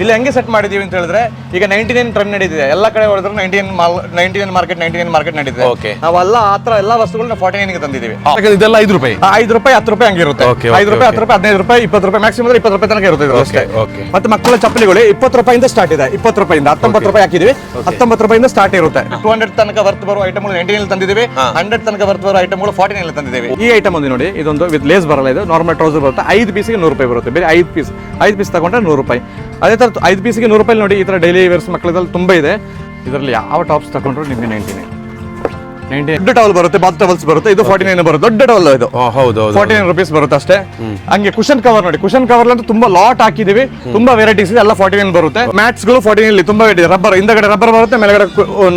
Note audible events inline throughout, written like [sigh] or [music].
ಇಲ್ಲಿ ಹೆಂಗೆ ಸೆಟ್ ಮಾಡಿದೀವಿ ಅಂತ ಹೇಳಿದ್ರೆ ಈಗ ನೈಂಟಿ ನೈನ್ ಟ್ರೆಂಡ್ ನಡೀತಿದೆ. ಎಲ್ಲ ಕಡೆ ಹೊಡೆದ್ರೆ ninety nine ninety nine market ninety nine market ನಡೀತಿದೆ. ಓಕೆ ನಾವೆಲ್ಲ ಆ ಥರ ಎಲ್ಲ ವಸ್ತುಗಳನ್ನ ಫಾರ್ಟಿ ನೈನ್ಗೆ ತಂದಿದ್ದೀವಿ. ಇದೆಲ್ಲ ಐದು ರೂಪಾಯಿ? ಐದು ರೂಪಾಯಿ ಹತ್ತು ರೂಪಾಯಿ ಹಂಗಿರುತ್ತೆ ಓಕೆ ಐದು ರೂಪಾಯಿ. ಹತ್ತು ರೂಪಾಯಿ ಹದಿನೈದು ರೂಪಾಯಿ ಇಪ್ಪತ್ತು ರೂಪಾಯಿ ಮ್ಯಾಕ್ಸಿಮಮ್ ಇಪ್ಪತ್ತು ರೂಪಾಯಿ ತನಕ ಇರುತ್ತೆ ಇದು ಅಷ್ಟೇ. okay. ಮತ್ತೆ ಮಕ್ಕಳ ಚಪ್ಪಲಿಗಳು ಇಪ್ಪತ್ತು ರೂಪಾಯಿಂದ ಸ್ಟಾರ್ಟ್ ಇದೆ. ಇಪ್ಪತ್ತು ರೂಪಾಯಿಂದ ಹತ್ತೊಂಬತ್ತು ರೂಪಾಯಿ ಹಾಕಿದೀವಿ. ಹತ್ತೊಂಬತ್ತು ರೂಪಾಯಿಂದ ಸ್ಟಾರ್ಟ್ ಇರುತ್ತೆ. ಟೂ ಹಂಡ್ರೆಡ್ ತನಕ ವರ್ತ್ ಬರುವ ಐಟಮ್ಗಳು ನೈಂಟಿ ತಂದಿದ್ದೀವಿ. ಹಂಡ್ರೆಡ್ ತನಕ ವರ್ತ್ ಬರುವ ಐಟಮ್ಗಳು ಫಾರ್ಟಿ ನೈನ್ ತಂದಿದ್ದೀವಿ. ಈ ಐಟಮ್ ಒಂದು ನೋಡಿ ಇದೊಂದು ವಿತ್ ಲೇಸ್ ಬರಲ್ಲ ಇದು. ನಾರ್ಮಲ್ ಟ್ರೌಸರ್ ಬರುತ್ತೆ. ಐದು ಪೀಸಿಗೆ ನೂರು ರೂಪಾಯಿ ಬರುತ್ತೆ. ಬೇರೆ ಐದು ಪೀಸ್ ಐದು ಪೀಸ್ ತಗೊಂಡ್ರೆ ನೂರು ರೂಪಾಯಿ. ಅದೇ ಥರ ಐದು ಪೀಸಿಗೆ ನೂರು ರೂಪಾಯಿ ನೋಡಿ ಈ ಥರ ಡೈಲಿ ವೇರ್ಸ್ ಮಕ್ಕಳದಲ್ಲಿ ತುಂಬ ಇದೆ. ಇದರಲ್ಲಿ ಯಾವ ಟಾಪ್ಸ್ ತಗೊಂಡ್ರು ನಿಮಗೆ ನೈಂಟಿ ನೈನ್ ನೈಂಟಿ ದೊಡ್ಡ ಟವಲ್ ಬರುತ್ತೆ ಬಾತ್ ಟವಲ್ಸ್ ಬರುತ್ತೆ ಇದು ಫಾರ್ಟಿ ನೈನ್ ಬರುತ್ತೆ ದೊಡ್ಡ ಟವಲ್ ಇದು. ಹೌದು ಹೌದು ಫಾರ್ಟಿ ನೈನ್ ರುಪೀಸ್ ಬರುತ್ತೆ ಅಷ್ಟೇ. ಹಂಗೆ ಕುಶನ್ ಕವರ್ ನೋಡಿ ಕುಶನ್ ಕವರ್ ಅಂತೂ ತುಂಬಾ ಲಾಟ್ ಹಾಕಿದೀವಿ. ತುಂಬಾ ವೆರೈಟೀಸ್ ಇದೆ ಎಲ್ಲ ಫಾರ್ಟಿ ನೈನ್ ಬರುತ್ತೆ. ಮ್ಯಾಟ್ಸ್ಗಳು ಫಾರ್ಟಿ ನೈನ್ ತುಂಬಾ ಇದೆ. ರಬ್ಬರ್ ಹಿಂದಗಡೆ ರಬ್ಬರ್ ಬರುತ್ತೆ ಮೇಲ್ಗಡೆ